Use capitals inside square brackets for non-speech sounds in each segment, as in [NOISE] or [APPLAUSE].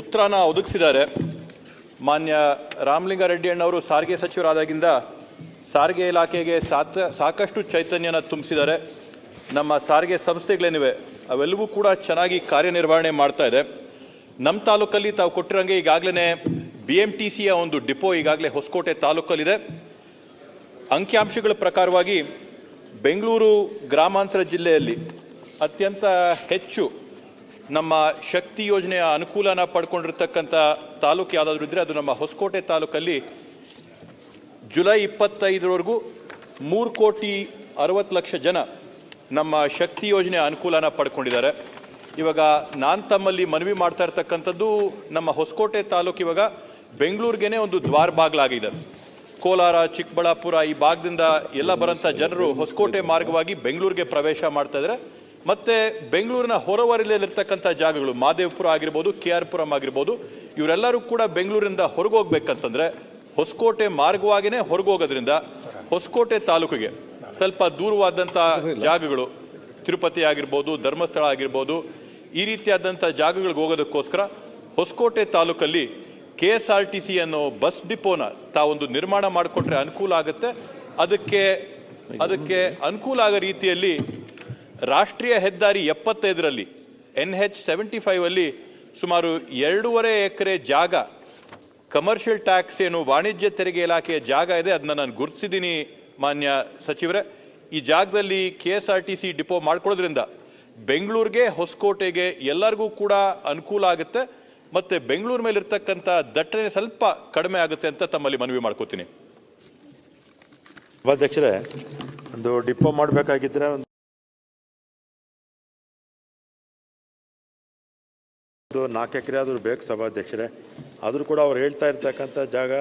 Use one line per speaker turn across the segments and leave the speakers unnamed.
ಉತ್ತರನ ಒದಗಿಸಿದ್ದಾರೆ. ಮಾನ್ಯ ರಾಮಲಿಂಗಾರೆಡ್ಡಿ ಅಣ್ಣವರು ಸಾರಿಗೆ ಸಚಿವರಾದಾಗಿಂದ ಸಾರಿಗೆ ಇಲಾಖೆಗೆ ಸಾತ ಸಾಕಷ್ಟು ಚೈತನ್ಯನ ತುಂಬಿಸಿದ್ದಾರೆ. ನಮ್ಮ ಸಾರಿಗೆ ಸಂಸ್ಥೆಗಳೇನಿವೆ, ಅವೆಲ್ಲವೂ ಕೂಡ ಚೆನ್ನಾಗಿ ಕಾರ್ಯನಿರ್ವಹಣೆ ಮಾಡ್ತಾ ಇದೆ. ನಮ್ಮ ತಾಲೂಕಲ್ಲಿ ತಾವು ಕೊಟ್ಟಿರೋಂಗೆ ಈಗಾಗಲೇ ಬಿ ಎಂ ಟಿ ಸಿಯ ಒಂದು ಡಿಪೋ ಈಗಾಗಲೇ ಹೊಸಕೋಟೆ ತಾಲೂಕಲ್ಲಿದೆ. ಅಂಕಿಅಂಶಗಳ ಪ್ರಕಾರವಾಗಿ ಬೆಂಗಳೂರು ಗ್ರಾಮಾಂತರ ಜಿಲ್ಲೆಯಲ್ಲಿ ಅತ್ಯಂತ ಹೆಚ್ಚು ನಮ್ಮ ಶಕ್ತಿ ಯೋಜನೆಯ ಅನುಕೂಲನ ಪಡ್ಕೊಂಡಿರ್ತಕ್ಕಂಥ ತಾಲೂಕು ಯಾವುದಾದ್ರೂ ಇದ್ದರೆ ಅದು ನಮ್ಮ ಹೊಸಕೋಟೆ ತಾಲೂಕಲ್ಲಿ ಜುಲೈ ಇಪ್ಪತ್ತೈದರವರೆಗೂ ಮೂರು ಕೋಟಿ ಅರವತ್ತು ಲಕ್ಷ ಜನ ನಮ್ಮ ಶಕ್ತಿ ಯೋಜನೆಯ ಅನುಕೂಲನ ಪಡ್ಕೊಂಡಿದ್ದಾರೆ. ಇವಾಗ ನಾನು ತಮ್ಮಲ್ಲಿ ಮನವಿ ಮಾಡ್ತಾ ಇರ್ತಕ್ಕಂಥದ್ದು ನಮ್ಮ ಹೊಸಕೋಟೆ ತಾಲೂಕು ಇವಾಗ ಬೆಂಗಳೂರಿಗೇನೆ ಒಂದು ದ್ವಾರ ಬಾಗಿಲಾಗಿದೆ. ಕೋಲಾರ, ಚಿಕ್ಕಬಳ್ಳಾಪುರ ಈ ಭಾಗದಿಂದ ಎಲ್ಲ ಬರೋಂಥ ಜನರು ಹೊಸಕೋಟೆ ಮಾರ್ಗವಾಗಿ ಬೆಂಗಳೂರಿಗೆ ಪ್ರವೇಶ ಮಾಡ್ತಾ ಇದ್ದಾರೆ. ಮತ್ತೆ ಬೆಂಗಳೂರಿನ ಹೊರವಲಯದಲ್ಲಿರ್ತಕ್ಕಂಥ ಜಾಗಗಳು ಮಾದೇವಪುರ ಆಗಿರ್ಬೋದು ಕೆ ಆರ್ ಪುರಂ ಆಗಿರ್ಬೋದು ಇವರೆಲ್ಲರೂ ಕೂಡ ಬೆಂಗಳೂರಿಂದ ಹೊರಗೆ ಹೋಗ್ಬೇಕಂತಂದ್ರೆ ಹೊಸಕೋಟೆ ಮಾರ್ಗವಾಗಿಯೇ ಹೊರಗೆ ಹೋಗೋದ್ರಿಂದ ಹೊಸಕೋಟೆ ತಾಲೂಕಿಗೆ ಸ್ವಲ್ಪ ದೂರವಾದಂಥ ಜಾಗಗಳು ತಿರುಪತಿ ಆಗಿರ್ಬೋದು ಧರ್ಮಸ್ಥಳ ಆಗಿರ್ಬೋದು ಈ ರೀತಿಯಾದಂಥ ಜಾಗಗಳಿಗೆ ಹೋಗೋದಕ್ಕೋಸ್ಕರ ಹೊಸಕೋಟೆ ತಾಲೂಕಲ್ಲಿ K S R T C ಅನ್ನೋ ಬಸ್ ಡಿಪೋನ ತಾವೊಂದು ನಿರ್ಮಾಣ ಮಾಡಿಕೊಟ್ರೆ ಅನುಕೂಲ ಆಗುತ್ತೆ. ಅದಕ್ಕೆ ಅದಕ್ಕೆ ಅನುಕೂಲ ಆಗೋ ರೀತಿಯಲ್ಲಿ ರಾಷ್ಟ್ರೀಯ ಹೆದ್ದಾರಿ ಎಪ್ಪತ್ತೈದರಲ್ಲಿ ಎನ್ ಹೆಚ್ ಸೆವೆಂಟಿ ಫೈವಲ್ಲಿ ಸುಮಾರು ಎರಡೂವರೆ ಎಕರೆ ಜಾಗ ಕಮರ್ಷಿಯಲ್ ಟ್ಯಾಕ್ಸ್ ಏನು ವಾಣಿಜ್ಯ ತೆರಿಗೆ ಇಲಾಖೆಯ ಜಾಗ ಇದೆ ಅದನ್ನ ನಾನು ಗುರುತಿಸಿದ್ದೀನಿ ಮಾನ್ಯ ಸಚಿವರೇ. ಈ ಜಾಗದಲ್ಲಿ K S R T C depot ಮಾಡ್ಕೊಳ್ಳೋದ್ರಿಂದ ಬೆಂಗಳೂರಿಗೆ, ಹೊಸಕೋಟೆಗೆ ಎಲ್ಲರಿಗೂ ಕೂಡ ಅನುಕೂಲ ಆಗುತ್ತೆ. ಮತ್ತೆ ಬೆಂಗಳೂರು ಮೇಲೆ ಇರ್ತಕ್ಕಂಥ ದಟ್ಟಣೆ ಸ್ವಲ್ಪ ಕಡಿಮೆ ಆಗುತ್ತೆ ಅಂತ ತಮ್ಮಲ್ಲಿ ಮನವಿ ಮಾಡ್ಕೋತೀನಿ.
ಉಪಾಧ್ಯಕ್ಷರೇ ಒಂದು ಡಿಪೋ ಮಾಡಬೇಕಾಗಿದ್ರೆ ಒಂದು ಒಂದು ನಾಲ್ಕು ಎಕರೆ ಆದರೂ ಬೇಕು ಸಭಾಧ್ಯಕ್ಷರೇ. ಆದರೂ ಕೂಡ ಅವ್ರು ಹೇಳ್ತಾ ಇರ್ತಕ್ಕಂಥ ಜಾಗ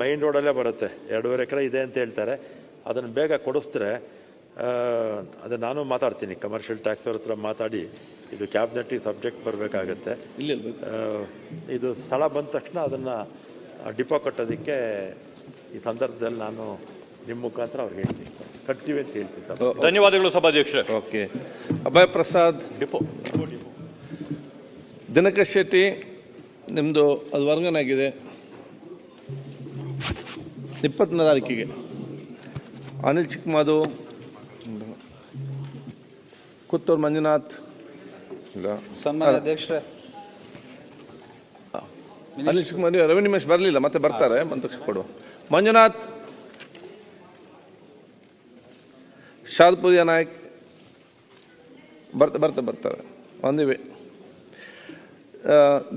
ಮೈನ್ ರೋಡಲ್ಲೇ ಬರುತ್ತೆ. ಎರಡೂವರೆ ಎಕರೆ ಇದೆ ಅಂತ ಹೇಳ್ತಾರೆ. ಅದನ್ನು ಬೇಗ ಕೊಡಿಸಿದ್ರೆ ಅದು ನಾನು ಮಾತಾಡ್ತೀನಿ. ಕಮರ್ಷಿಯಲ್ ಟ್ಯಾಕ್ಸ್ ಅವ್ರ ಹತ್ರ ಮಾತಾಡಿ ಇದು ಕ್ಯಾಬಿನೆಟ್ಟಿಗೆ ಸಬ್ಜೆಕ್ಟ್ ಬರಬೇಕಾಗತ್ತೆ. ಇದು ಸ್ಥಳ ಬಂದ ತಕ್ಷಣ ಅದನ್ನು ಡಿಪೋ ಕಟ್ಟೋದಕ್ಕೆ ಈ ಸಂದರ್ಭದಲ್ಲಿ ನಾನು ನಿಮ್ಮ ಮುಖಾಂತರ ಅವ್ರು ಹೇಳ್ತೀನಿ. ಕಟ್ತೀವಿ ಅಂತ ಹೇಳ್ತೀನಿ ಸರ್
ಧನ್ಯವಾದಗಳು ಸಭಾಧ್ಯಕ್ಷ
ಓಕೆ. ಅಭಯ್ ಪ್ರಸಾದ್.
ಡಿಪೋ
ದಿನಕರ್ ಶೆಟ್ಟಿ ನಿಮ್ಮದು ಅದು ವರ್ಗನಾಗಿದೆ ಇಪ್ಪತ್ತನೇ ತಾರೀಕಿಗೆ. ಅನಿಲ್ ಚಿಕ್ಕಮಾದು ಕುತ್ತೂರು ಮಂಜುನಾಥ್. ಇಲ್ಲ.
ಸನ್ಮಾನ್ಯ ಅಧ್ಯಕ್ಷರೇ.
ಅನಿಲ್ ಚಿಕ್ಕಮಾದು ರವಿ ನಿಮೇಶ್ ಬರಲಿಲ್ಲ ಮತ್ತೆ ಬರ್ತಾರೆ. ಬಂದ ತಕ್ಷಣ ಕೊಡುವ. ಮಂಜುನಾಥ್. ಶಾದ್ಪುರಿಯ ನಾಯಕ್. ಬರ್ತಾ ಬರ್ತಾ ಬರ್ತಾರೆ. ಒಂದಿವೆ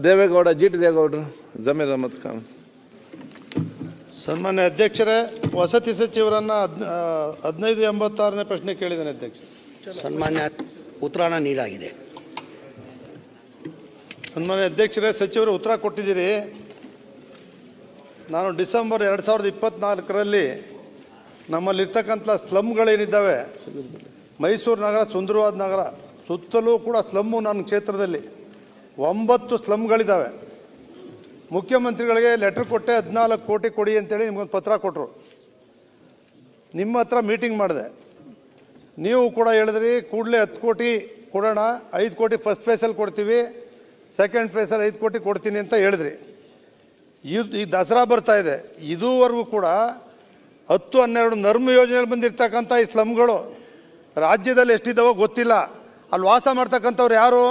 ದೇವೇಗೌಡ ಜಿ ಟಿ ದೇವೇಗೌಡರು ಜಮೀರ್ ಅಹಮದ್ ಖಾನ್.
ಸನ್ಮಾನ್ಯ ಅಧ್ಯಕ್ಷರೇ ವಸತಿ ಸಚಿವರನ್ನ ಹದ್- ಹದಿನೈದು ಎಂಬತ್ತಾರನೇ ಪ್ರಶ್ನೆ ಕೇಳಿದ್ದೇನೆ ಅಧ್ಯಕ್ಷ.
ಸನ್ಮಾನ್ಯ ಉತ್ತರನ ನೀಡಲಾಗಿದೆ.
ಸನ್ಮಾನ್ಯ ಅಧ್ಯಕ್ಷರೇ ಸಚಿವರು ಉತ್ತರ ಕೊಟ್ಟಿದ್ದೀರಿ. ನಾನು ಡಿಸೆಂಬರ್ ಎರಡು ಸಾವಿರದ ಇಪ್ಪತ್ನಾಲ್ಕರಲ್ಲಿ ನಮ್ಮಲ್ಲಿರ್ತಕ್ಕಂಥ ಸ್ಲಮ್ಗಳೇನಿದ್ದಾವೆ ಮೈಸೂರು ನಗರ ಸುಂದರವಾದ ನಗರ ಸುತ್ತಲೂ ಕೂಡ ಸ್ಲಮ್ಮು ನನ್ನ ಕ್ಷೇತ್ರದಲ್ಲಿ. ಒಂಬತ್ತು ಸ್ಲಮ್ಗಳಿದ್ದಾವೆ ಮುಖ್ಯಮಂತ್ರಿಗಳಿಗೆ ಲೆಟ್ರ್ ಕೊಟ್ಟೆ, ಹದಿನಾಲ್ಕು ಕೋಟಿ ಕೊಡಿ ಅಂತೇಳಿ ನಿಮ್ಗೊಂದು ಪತ್ರ ಕೊಟ್ಟರು ನಿಮ್ಮ ಹತ್ರ ಮೀಟಿಂಗ್ ಮಾಡಿದೆ. ನೀವು ಕೂಡ ಹೇಳಿದ್ರಿ, ಕೂಡಲೇ ಹತ್ತು ಕೋಟಿ ಕೊಡೋಣ, ಐದು ಕೋಟಿ ಫಸ್ಟ್ ಫೇಸಲ್ಲಿ ಕೊಡ್ತೀವಿ ಸೆಕೆಂಡ್ ಫೇಸಲ್ಲಿ ಐದು ಕೋಟಿ ಕೊಡ್ತೀನಿ ಅಂತ ಹೇಳಿದ್ರಿ. ಇದು ಈ ದಸರಾ ಬರ್ತಾ ಇದೆ. ಇದುವರೆಗೂ ಕೂಡ ಹತ್ತು ಹನ್ನೆರಡು ನರ್ಮ ಯೋಜನೆಯಲ್ಲಿ ಬಂದಿರ್ತಕ್ಕಂಥ ಈ ಸ್ಲಮ್ಗಳು ರಾಜ್ಯದಲ್ಲಿ ಎಷ್ಟಿದ್ದಾವೋ ಗೊತ್ತಿಲ್ಲ. ಅಲ್ಲಿ ವಾಸ ಮಾಡ್ತಕ್ಕಂಥವ್ರು ಯಾರು?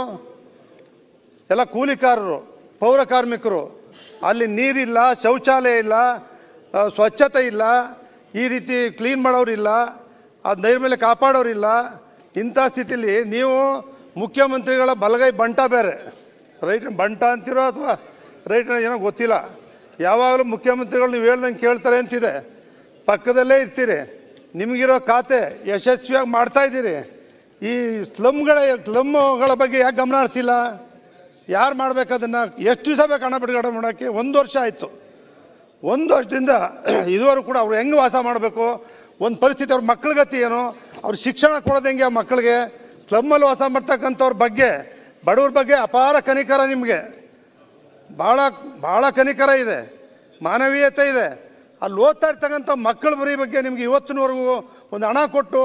ಎಲ್ಲ ಕೂಲಿಕಾರರು, ಪೌರ ಕಾರ್ಮಿಕರು, ಅಲ್ಲಿ ನೀರಿಲ್ಲ, ಶೌಚಾಲಯ ಇಲ್ಲ ಸ್ವಚ್ಛತೆ ಇಲ್ಲ, ಈ ರೀತಿ ಕ್ಲೀನ್ ಮಾಡೋರಿಲ್ಲ ಅದು ನೈರ್ಮಲ್ಯ ಕಾಪಾಡೋರಿಲ್ಲ ಇಂಥ ಸ್ಥಿತಿಲಿ ನೀವು ಮುಖ್ಯಮಂತ್ರಿಗಳ ಬಲಗೈ ಬಂಟ ಬೇರೆ. ರೈಟ್ ಬಂಟ ಅಂತಿರೋ ಅಥವಾ ರೈಟ್ ಏನೋ ಗೊತ್ತಿಲ್ಲ. ಯಾವಾಗಲೂ ಮುಖ್ಯಮಂತ್ರಿಗಳು ನೀವು ಹೇಳ್ದಂಗೆ ಕೇಳ್ತಾರೆ ಅಂತಿದೆ. ಪಕ್ಕದಲ್ಲೇ ಇರ್ತೀರಿ. ನಿಮಗಿರೋ ಖಾತೆ ಯಶಸ್ವಿಯಾಗಿ ಮಾಡ್ತಾ ಇದ್ದೀರಿ. ಈ ಸ್ಲಮ್ಗಳ ಸ್ಲಮ್ಗಳ ಬಗ್ಗೆ ಯಾಕೆ ಗಮನ ಹರಿಸಿಲ್ಲ? ಯಾರು ಮಾಡಬೇಕು ಅದನ್ನು ಎಷ್ಟು ದಿವಸ ಬೇಕು ಹಣ ಬಿಡುಗಡೆ ಮಾಡೋಕ್ಕೆ ಒಂದು ವರ್ಷ ಆಯಿತು. ಒಂದು ವರ್ಷದಿಂದ [CLEARS THROAT] ಇದುವರೆಗೂ ಕೂಡ ಅವ್ರು ಹೆಂಗೆ ವಾಸ ಮಾಡಬೇಕು? ಒಂದು ಪರಿಸ್ಥಿತಿ, ಅವ್ರ ಮಕ್ಳ ಗತಿ ಏನು? ಅವ್ರ ಶಿಕ್ಷಣ ಕೊಡೋದು ಹೆಂಗೆ ಆ ಮಕ್ಕಳಿಗೆ ಸ್ಲಮ್ಮಲ್ಲಿ ವಾಸ ಮಾಡ್ತಕ್ಕಂಥವ್ರ ಬಗ್ಗೆ, ಬಡವ್ರ ಬಗ್ಗೆ ಅಪಾರ ಕನಿಕರ ನಿಮಗೆ. ಭಾಳ ಭಾಳ ಕನಿಕರ ಇದೆ. ಮಾನವೀಯತೆ ಇದೆ. ಅಲ್ಲಿ ಓದ್ತಾ ಇರ್ತಕ್ಕಂಥ ಮಕ್ಕಳ ಬರೀ ಬಗ್ಗೆ ನಿಮಗೆ ಇವತ್ತಿನವರೆಗೂ ಒಂದು ಹಣ ಕೊಟ್ಟು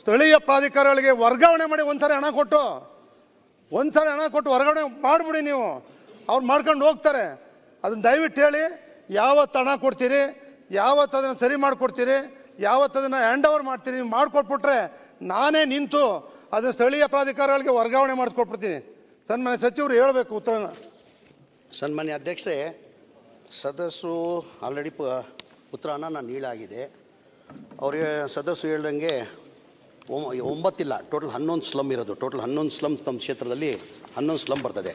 ಸ್ಥಳೀಯ ಪ್ರಾಧಿಕಾರಗಳಿಗೆ ವರ್ಗಾವಣೆ ಮಾಡಿ ಒಂದ್ಸರಿ ಹಣ ಕೊಟ್ಟು. ಒಂದ್ಸರಿ ಹಣ ಕೊಟ್ಟು ವರ್ಗಾವಣೆ ಮಾಡಿಬಿಡಿ ನೀವು. ಅವ್ರು ಮಾಡ್ಕೊಂಡು ಹೋಗ್ತಾರೆ. ಅದನ್ನ ದಯವಿಟ್ಟು ಹೇಳಿ, ಯಾವತ್ತು ಹಣ ಕೊಡ್ತೀರಿ, ಯಾವತ್ತು ಅದನ್ನು ಸರಿ ಮಾಡಿಕೊಡ್ತೀರಿ, ಯಾವತ್ತು ಅದನ್ನು ಹ್ಯಾಂಡ್ ಓವರ್ ಮಾಡ್ತೀರಿ ನೀವು ಮಾಡಿಕೊಟ್ಬಿಟ್ರೆ ನಾನೇ ನಿಂತು ಅದನ್ನು ಸ್ಥಳೀಯ ಪ್ರಾಧಿಕಾರಗಳಿಗೆ ವರ್ಗಾವಣೆ ಮಾಡಿಸ್ಕೊಟ್ಬಿಡ್ತೀನಿ ಸನ್ಮಾನ್ಯ ಸಚಿವರು ಹೇಳಬೇಕು ಉತ್ತರನ.
ಸನ್ಮಾನ್ಯ ಅಧ್ಯಕ್ಷರೇ, ಸದಸ್ಯರು ಆಲ್ರೆಡಿ ಪ ಉತ್ತರನ ನಾನು ನೀಳಾಗಿದೆ ಅವ್ರಿಗೆ ಸದಸ್ಯರು ಹೇಳ್ದಂಗೆ ಒಂಬತ್ತಿಲ್ಲ ಟೋಟಲ್ ಹನ್ನೊಂದು ಸ್ಲಮ್ ಇರೋದು. ಟೋಟಲ್ ಹನ್ನೊಂದು ಸ್ಲಮ್ ತಮ್ಮ ಕ್ಷೇತ್ರದಲ್ಲಿ ಹನ್ನೊಂದು ಸ್ಲಮ್ ಬರ್ತದೆ.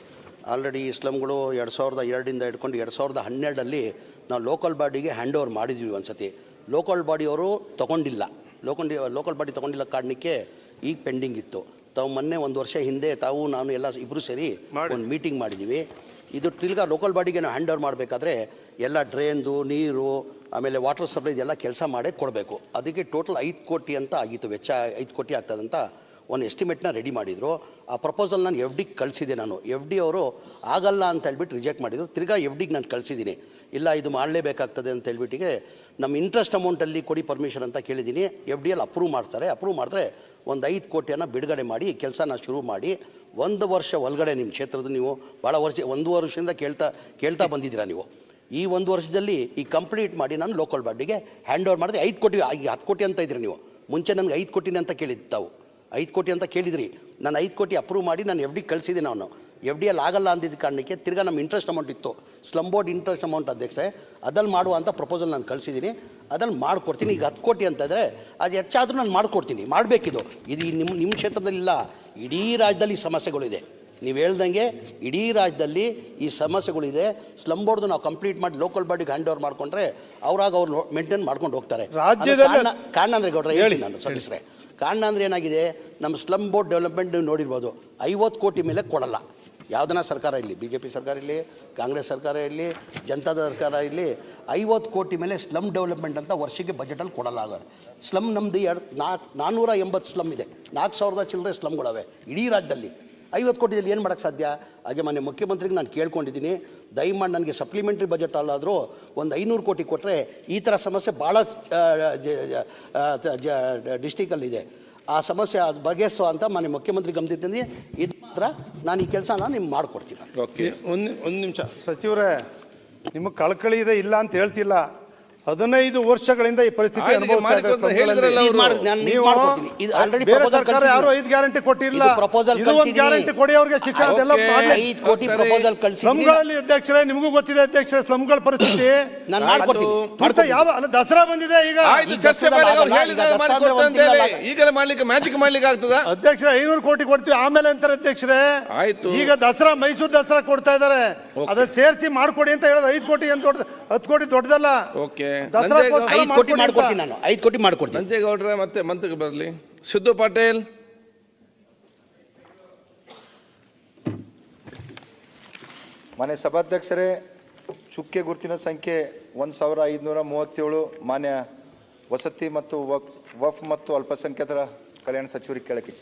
ಆಲ್ರೆಡಿ ಈ ಸ್ಲಮ್ಗಳು ಎರಡು ಸಾವಿರದ ಎರಡರಿಂದ ಹಿಡ್ಕೊಂಡು ಎರಡು ಸಾವಿರದ ಹನ್ನೆರಡರಲ್ಲಿ ನಾವು ಲೋಕಲ್ ಬಾಡಿಗೆ ಹ್ಯಾಂಡ್ ಓವರ್ ಮಾಡಿದ್ವಿ ಒಂದು ಸತಿ ಲೋಕಲ್ ಬಾಡಿಯವರು ತೊಗೊಂಡಿಲ್ಲ. ಲೋಕಲ್ ಲೋಕಲ್ ಬಾಡಿ ತೊಗೊಂಡಿಲ್ಲ ಕಾರಣಕ್ಕೆ ಈಗ ಪೆಂಡಿಂಗ್ ಇತ್ತು. ತಾವು ಮೊನ್ನೆ ಒಂದು ವರ್ಷ ಹಿಂದೆ ತಾವು ನಾನು ಎಲ್ಲ ಇಬ್ಬರು ಸೇರಿ ಒಂದು ಮೀಟಿಂಗ್ ಮಾಡಿದ್ದೀವಿ ಇದು ತಿರ್ಗಾ ಲೋಕಲ್ ಬಾಡಿಗೆ ನಾವು ಹ್ಯಾಂಡ್ ಓವರ್ ಮಾಡಬೇಕಾದ್ರೆ ಎಲ್ಲ ಡ್ರೈನ್ದು ನೀರು ಆಮೇಲೆ ವಾಟರ್ ಸಪ್ಲೈ ಇದೆಲ್ಲ ಕೆಲಸ ಮಾಡೇ ಕೊಡಬೇಕು. ಅದಕ್ಕೆ ಟೋಟಲ್ ಐದು ಕೋಟಿ ಅಂತ ಆಗಿತ್ತು, ವೆಚ್ಚ ಐದು ಕೋಟಿ ಆಗ್ತದಂತ ಒಂದು ಎಸ್ಟಿಮೇಟ್ನ ರೆಡಿ ಮಾಡಿದರು. ಆ ಪ್ರಪೋಸಲ್ ನಾನು ಎಫ್ ಡಿಗೆ ಕಳಿಸಿದೆ ನಾನು. ಎಫ್ ಡಿ ಅವರು ಆಗಲ್ಲ ಅಂತ ಹೇಳ್ಬಿಟ್ಟು ರಿಜೆಕ್ಟ್ ಮಾಡಿದರು. ತಿರ್ಗಾ ಎಫ್ ಡಿಗೆ ನಾನು ಕಳಿಸಿದ್ದೀನಿ. ಇಲ್ಲ, ಇದು ಮಾಡಲೇಬೇಕಾಗ್ತದೆ ಅಂತ ಹೇಳ್ಬಿಟ್ಟಿಗೆ ನಮ್ಮ ಇಂಟ್ರೆಸ್ಟ್ ಅಮೌಂಟಲ್ಲಿ ಕೊಡಿ ಪರ್ಮಿಷನ್ ಅಂತ ಕೇಳಿದ್ದೀನಿ. ಎಫ್ ಡಿ ಅಲ್ಲಿ ಅಪ್ರೂವ್ ಮಾಡ್ತಾರೆ. ಅಪ್ರೂವ್ ಮಾಡಿದ್ರೆ ಒಂದು ಐದು ಕೋಟಿಯನ್ನು ಬಿಡುಗಡೆ ಮಾಡಿ, ಕೆಲಸನ ಶುರು ಮಾಡಿ, ಒಂದು ವರ್ಷ ಒಳಗಡೆ ನಿಮ್ಮ ಕ್ಷೇತ್ರದ ನೀವು ಭಾಳ ವರ್ಷ, ಒಂದು ವರ್ಷದಿಂದ ಕೇಳ್ತಾ ಕೇಳ್ತಾ ಬಂದಿದ್ದೀರಾ ನೀವು? ಈ ಒಂದು ವರ್ಷದಲ್ಲಿ ಈ ಕಂಪ್ಲೀಟ್ ಮಾಡಿ ನಾನು ಲೋಕಲ್ ಬಾಡಿಗೆ ಹ್ಯಾಂಡ್ ಓವರ್ ಮಾಡಿದೆ. ಐದು ಕೋಟಿ, ಈಗ ಹತ್ತು ಕೋಟಿ ಅಂತ ಇದ್ರಿ ನೀವು. ಮುಂಚೆ ನನಗೆ ಐದು ಕೋಟಿನೇ ಅಂತ ಕೇಳಿದ್ದು ತಾವು ಐದು ಕೋಟಿ ಅಂತ ಕೇಳಿದ್ರಿ. ನಾನು ಐದು ಕೋಟಿ ಅಪ್ರೂವ್ ಮಾಡಿ ನಾನು ಎಫ್ ಡಿ ಕಳಿಸಿದೆ ನಾನು. ಎಫ್ ಡಿ ಅಲ್ಲಿ ಆಗಲ್ಲ ಅಂದಿದ್ದ ಕಾರಣಕ್ಕೆ ತಿರ್ಗಾ ನಮ್ಮ ಇಂಟ್ರೆಸ್ಟ್ ಅಮೌಂಟ್ ಇತ್ತು. ಸ್ಲಮ್ ಬೋರ್ಡ್ ಇಂಟ್ರೆಸ್ಟ್ ಅಮೌಂಟ್ ಅಧ್ಯಕ್ಷೆ ಅದಲ್ಲಿ ಮಾಡುವ ಅಂತ ಪ್ರಪೋಸಲ್ ನಾನು ಕಳಿಸಿದ್ದೀನಿ. ಅದಲ್ಲಿ ಮಾಡಿಕೊಡ್ತೀನಿ. ಈಗ ಹತ್ತು ಕೋಟಿ ಅಂತಂದರೆ ಅದು ಹೆಚ್ಚಾದರೂ ನಾನು ಮಾಡಿಕೊಡ್ತೀನಿ. ಮಾಡಬೇಕಿದು. ಇದು ನಿಮ್ಮ ನಿಮ್ಮ ಕ್ಷೇತ್ರದಲ್ಲಿಲ್ಲ. ಇಡೀ ರಾಜ್ಯದಲ್ಲಿ ಸಮಸ್ಯೆಗಳಿದೆ ನೀವು ಹೇಳ್ದಂಗೆ ಇಡೀ ರಾಜ್ಯದಲ್ಲಿ ಈ ಸಮಸ್ಯೆಗಳಿದೆ. ಸ್ಲಮ್ ಬೋರ್ಡ್ದು ನಾವು ಕಂಪ್ಲೀಟ್ ಮಾಡಿ ಲೋಕಲ್ ಬಾಡಿಗೆ ಹ್ಯಾಂಡ್ ಓವರ್ ಮಾಡ್ಕೊಂಡ್ರೆ ಅವ್ರಾಗ ಅವ್ರು ಮೇಂಟೈನ್ ಮಾಡ್ಕೊಂಡು ಹೋಗ್ತಾರೆ. ಕಾರಣ- ಅಂದರೆ ಗೌಡ್ರ ಹೇಳಿ ನಾನು ಸಲ್ಲಿಸ್ರೆ ಕಾರಣ ಅಂದರೆ ಏನಾಗಿದೆ? ನಮ್ಮ ಸ್ಲಮ್ ಬೋರ್ಡ್ ಡೆವಲಪ್ಮೆಂಟ್ ನೀವು ನೋಡಿರ್ಬೋದು. ಐವತ್ತು ಕೋಟಿ ಮೇಲೆ ಕೊಡಲ್ಲ. ಯಾವುದನ್ನ ಸರ್ಕಾರ ಇರಲಿ? ಬಿ ಜೆ ಪಿ ಸರ್ಕಾರ ಇರಲಿ ಕಾಂಗ್ರೆಸ್ ಸರ್ಕಾರ ಇರಲಿ ಜನತಾದ ಸರ್ಕಾರ ಇರಲಿ ಐವತ್ತು ಕೋಟಿ ಮೇಲೆ ಸ್ಲಮ್ ಡೆವಲಪ್ಮೆಂಟ್ ಅಂತ ವರ್ಷಕ್ಕೆ ಬಜೆಟಲ್ಲಿ ಕೊಡಲ್ಲ ಆಗ ಸ್ಲಮ್ ನಮ್ಮದು ಎರಡು ನಾಲ್ಕು ನಾನ್ನೂರ ಎಂಬತ್ತು ಸ್ಲಮ್ ಇದೆ. ನಾಲ್ಕು ಸಾವಿರದ ಚಿಲ್ಲರೆ ಸ್ಲಮ್ಗಳವೆ ಇಡೀ ರಾಜ್ಯದಲ್ಲಿ. ಐವತ್ತು ಕೋಟಿದಲ್ಲಿ ಏನು ಮಾಡೋಕ್ಕೆ ಸಾಧ್ಯ? ಹಾಗೆ ಮೊನ್ನೆ ಮುಖ್ಯಮಂತ್ರಿಗೆ ನಾನು ಕೇಳ್ಕೊಂಡಿದ್ದೀನಿ. ದಯಮಾಡಿ ನನಗೆ ಸಪ್ಲಿಮೆಂಟ್ರಿ ಬಜೆಟ್ ಅಲ್ಲಾದರೂ ಒಂದು ಐನೂರು ಕೋಟಿ ಕೊಟ್ಟರೆ ಈ ಥರ ಸಮಸ್ಯೆ ಭಾಳ ಡಿಸ್ಟಿಕಲ್ಲಿದೆ ಆ ಸಮಸ್ಯೆ ಅದು ಬಗೆಹರಿಸೋ ಅಂತ ಮನೆ ಮುಖ್ಯಮಂತ್ರಿ ಗಮನಿದ್ದೀನಿ ಇದು ಮಾತ್ರ ನಾನು ಈ ಕೆಲಸನ ನಿಮ್ಗೆ ಮಾಡಿಕೊಡ್ತೀನಿ.
ಓಕೆ.
ಒಂದು ಒಂದು ನಿಮಿಷ. ಸಚಿವರೇ ನಿಮಗೆ ಕಳ್ಕಳಿ ಇದೆ ಇಲ್ಲ ಅಂತ ಹೇಳ್ತಿಲ್ಲ. ಹದಿನೈದು ವರ್ಷಗಳಿಂದ ಈ ಪರಿಸ್ಥಿತಿ ಯಾರು ಐದು ಗ್ಯಾರಂಟಿ ಕೊಟ್ಟಿಲ್ಲ.
ಪ್ರಪೋಸಲ್ proposal
ಇದು ಒಂದು ಗ್ಯಾರಂಟಿ ಕೊಡಿ ಅವ್ರಿಗೆ ಶಿಕ್ಷಣ ಸ್ಲಮ್ಗಳಲ್ಲಿ ಅಧ್ಯಕ್ಷರೇ ನಿಮಗೂ ಗೊತ್ತಿದೆ ಅಧ್ಯಕ್ಷರೇ ಸ್ಲಮ್ಗಳ ಪರಿಸ್ಥಿತಿ.
ನಾನು ಮಾಡ್ಕೊಡ್ತೀನಿ.
ಮತ್ತೆ ಯಾವ ದಸರಾ ಬಂದಿದೆ ಈಗ.
ಈಗಲೇ ಮಾಡ್ಲಿಕ್ಕೆ ಮ್ಯಾಜಿಕ್ ಮಾಡ್ಲಿಕ್ಕೆ ಆಗ್ತದ?
ಅಧ್ಯಕ್ಷರೇ ಐನೂರು ಕೋಟಿ ಕೊಡ್ತೀವಿ ಆಮೇಲೆ ಅಂತಾರೆ ಅಧ್ಯಕ್ಷರೇ.
ಆಯ್ತು.
ಈಗ ದಸರಾ ಮೈಸೂರು ದಸರಾ ಕೊಡ್ತಾ ಇದ್ದಾರೆ. ಅದ್ರಲ್ಲಿ ಸೇರಿಸಿ ಮಾಡ್ಕೊಡಿ ಅಂತ ಹೇಳೋದು ಐದು ಕೋಟಿ ಅಂತ ದೊಡ್ಡ ಹತ್ತು ಕೋಟಿ ದೊಡ್ಡದಲ್ಲ.
ಓಕೆ.
ಐದು ಕೋಟಿ. ಮಾಡ್ಕೊಡ್ತೀನಿ ನಾನು ಐದು ಕೋಟಿ ಮಾಡ್ಕೊಡ್ತೀನಿ.
ನಂಜೇಗೌಡ್ರೆ ಮತ್ತೆ ಮಂತ್ರಿಗೆ ಬರಲಿ. ಸಿದ್ದು ಪಾಟೇಲ್.
ಮಾನ್ಯ ಸಭಾಧ್ಯಕ್ಷರೇ ಚುಕ್ಕೆ ಗುರುತಿನ ಸಂಖ್ಯೆ ಒಂದು ಸಾವಿರ ಐದುನೂರ ಮೂವತ್ತೇಳು ಮಾನ್ಯ ವಸತಿ ಮತ್ತು ವಕ್ ವಫ್ ಮತ್ತು ಅಲ್ಪಸಂಖ್ಯಾತರ ಕಲ್ಯಾಣ ಸಚಿವರಿಗೆ ಕೇಳಕ್ಕೆ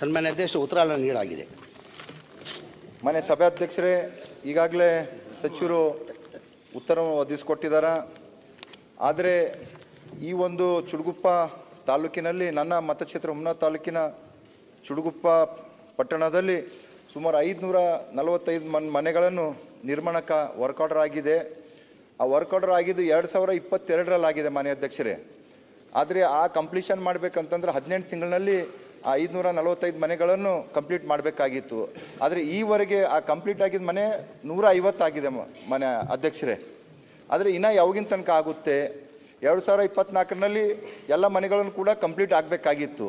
ಸನ್ಮಾನ್ಯ ಅಧ್ಯಕ್ಷ ಉತ್ತರ ನೀಡಾಗಿದೆ
ಮಾನ್ಯ ಸಭಾಧ್ಯಕ್ಷರೇ ಈಗಾಗಲೇ ಸಚಿವರು ಉತ್ತರವನ್ನು ಒದಗಿಸಿಕೊಟ್ಟಿದ್ದಾರೆ? ಆದರೆ ಈ ಒಂದು ಚುಡುಗುಪ್ಪ ತಾಲೂಕಿನಲ್ಲಿ, ನನ್ನ ಮತಕ್ಷೇತ್ರ ಹುಮ್ನಾ ತಾಲೂಕಿನ ಚುಡುಗುಪ್ಪ ಪಟ್ಟಣದಲ್ಲಿ ಸುಮಾರು ಐದುನೂರ ನಲವತ್ತೈದು ಮನ್, ಮನೆಗಳನ್ನು ನಿರ್ಮಾಣಕ್ಕೆ ವರ್ಕ್ ಆರ್ಡರ್ ಆಗಿದೆ. ಆ ವರ್ಕ್ ಆರ್ಡರ್ ಆಗಿದ್ದು ಎರಡು ಸಾವಿರ ಇಪ್ಪತ್ತೆರಡರಲ್ಲಿ ಆಗಿದೆ ಮಾನ್ಯ ಅಧ್ಯಕ್ಷರೇ. ಆದರೆ ಆ ಕಂಪ್ಲೀಷನ್ ಮಾಡಬೇಕಂತಂದ್ರೆ ಹದಿನೆಂಟು ತಿಂಗಳಿನಲ್ಲಿ ಆ ಐದುನೂರ ನಲವತ್ತೈದು ಮನೆಗಳನ್ನು ಕಂಪ್ಲೀಟ್ ಮಾಡಬೇಕಾಗಿತ್ತು. ಆದರೆ ಈವರೆಗೆ ಆ ಕಂಪ್ಲೀಟ್ ಆಗಿದ್ದ ಮನೆ ನೂರ ಐವತ್ತಾಗಿದೆ ಮನೆ ಅಧ್ಯಕ್ಷರೇ. ಆದರೆ ಇನ್ನೂ ಯಾವಾಗಿನ ತನಕ ಆಗುತ್ತೆ? ಎರಡು ಸಾವಿರ ಇಪ್ಪತ್ನಾಲ್ಕರಲ್ಲಿ ಎಲ್ಲ ಮನೆಗಳನ್ನು ಕೂಡ ಕಂಪ್ಲೀಟ್ ಆಗಬೇಕಾಗಿತ್ತು.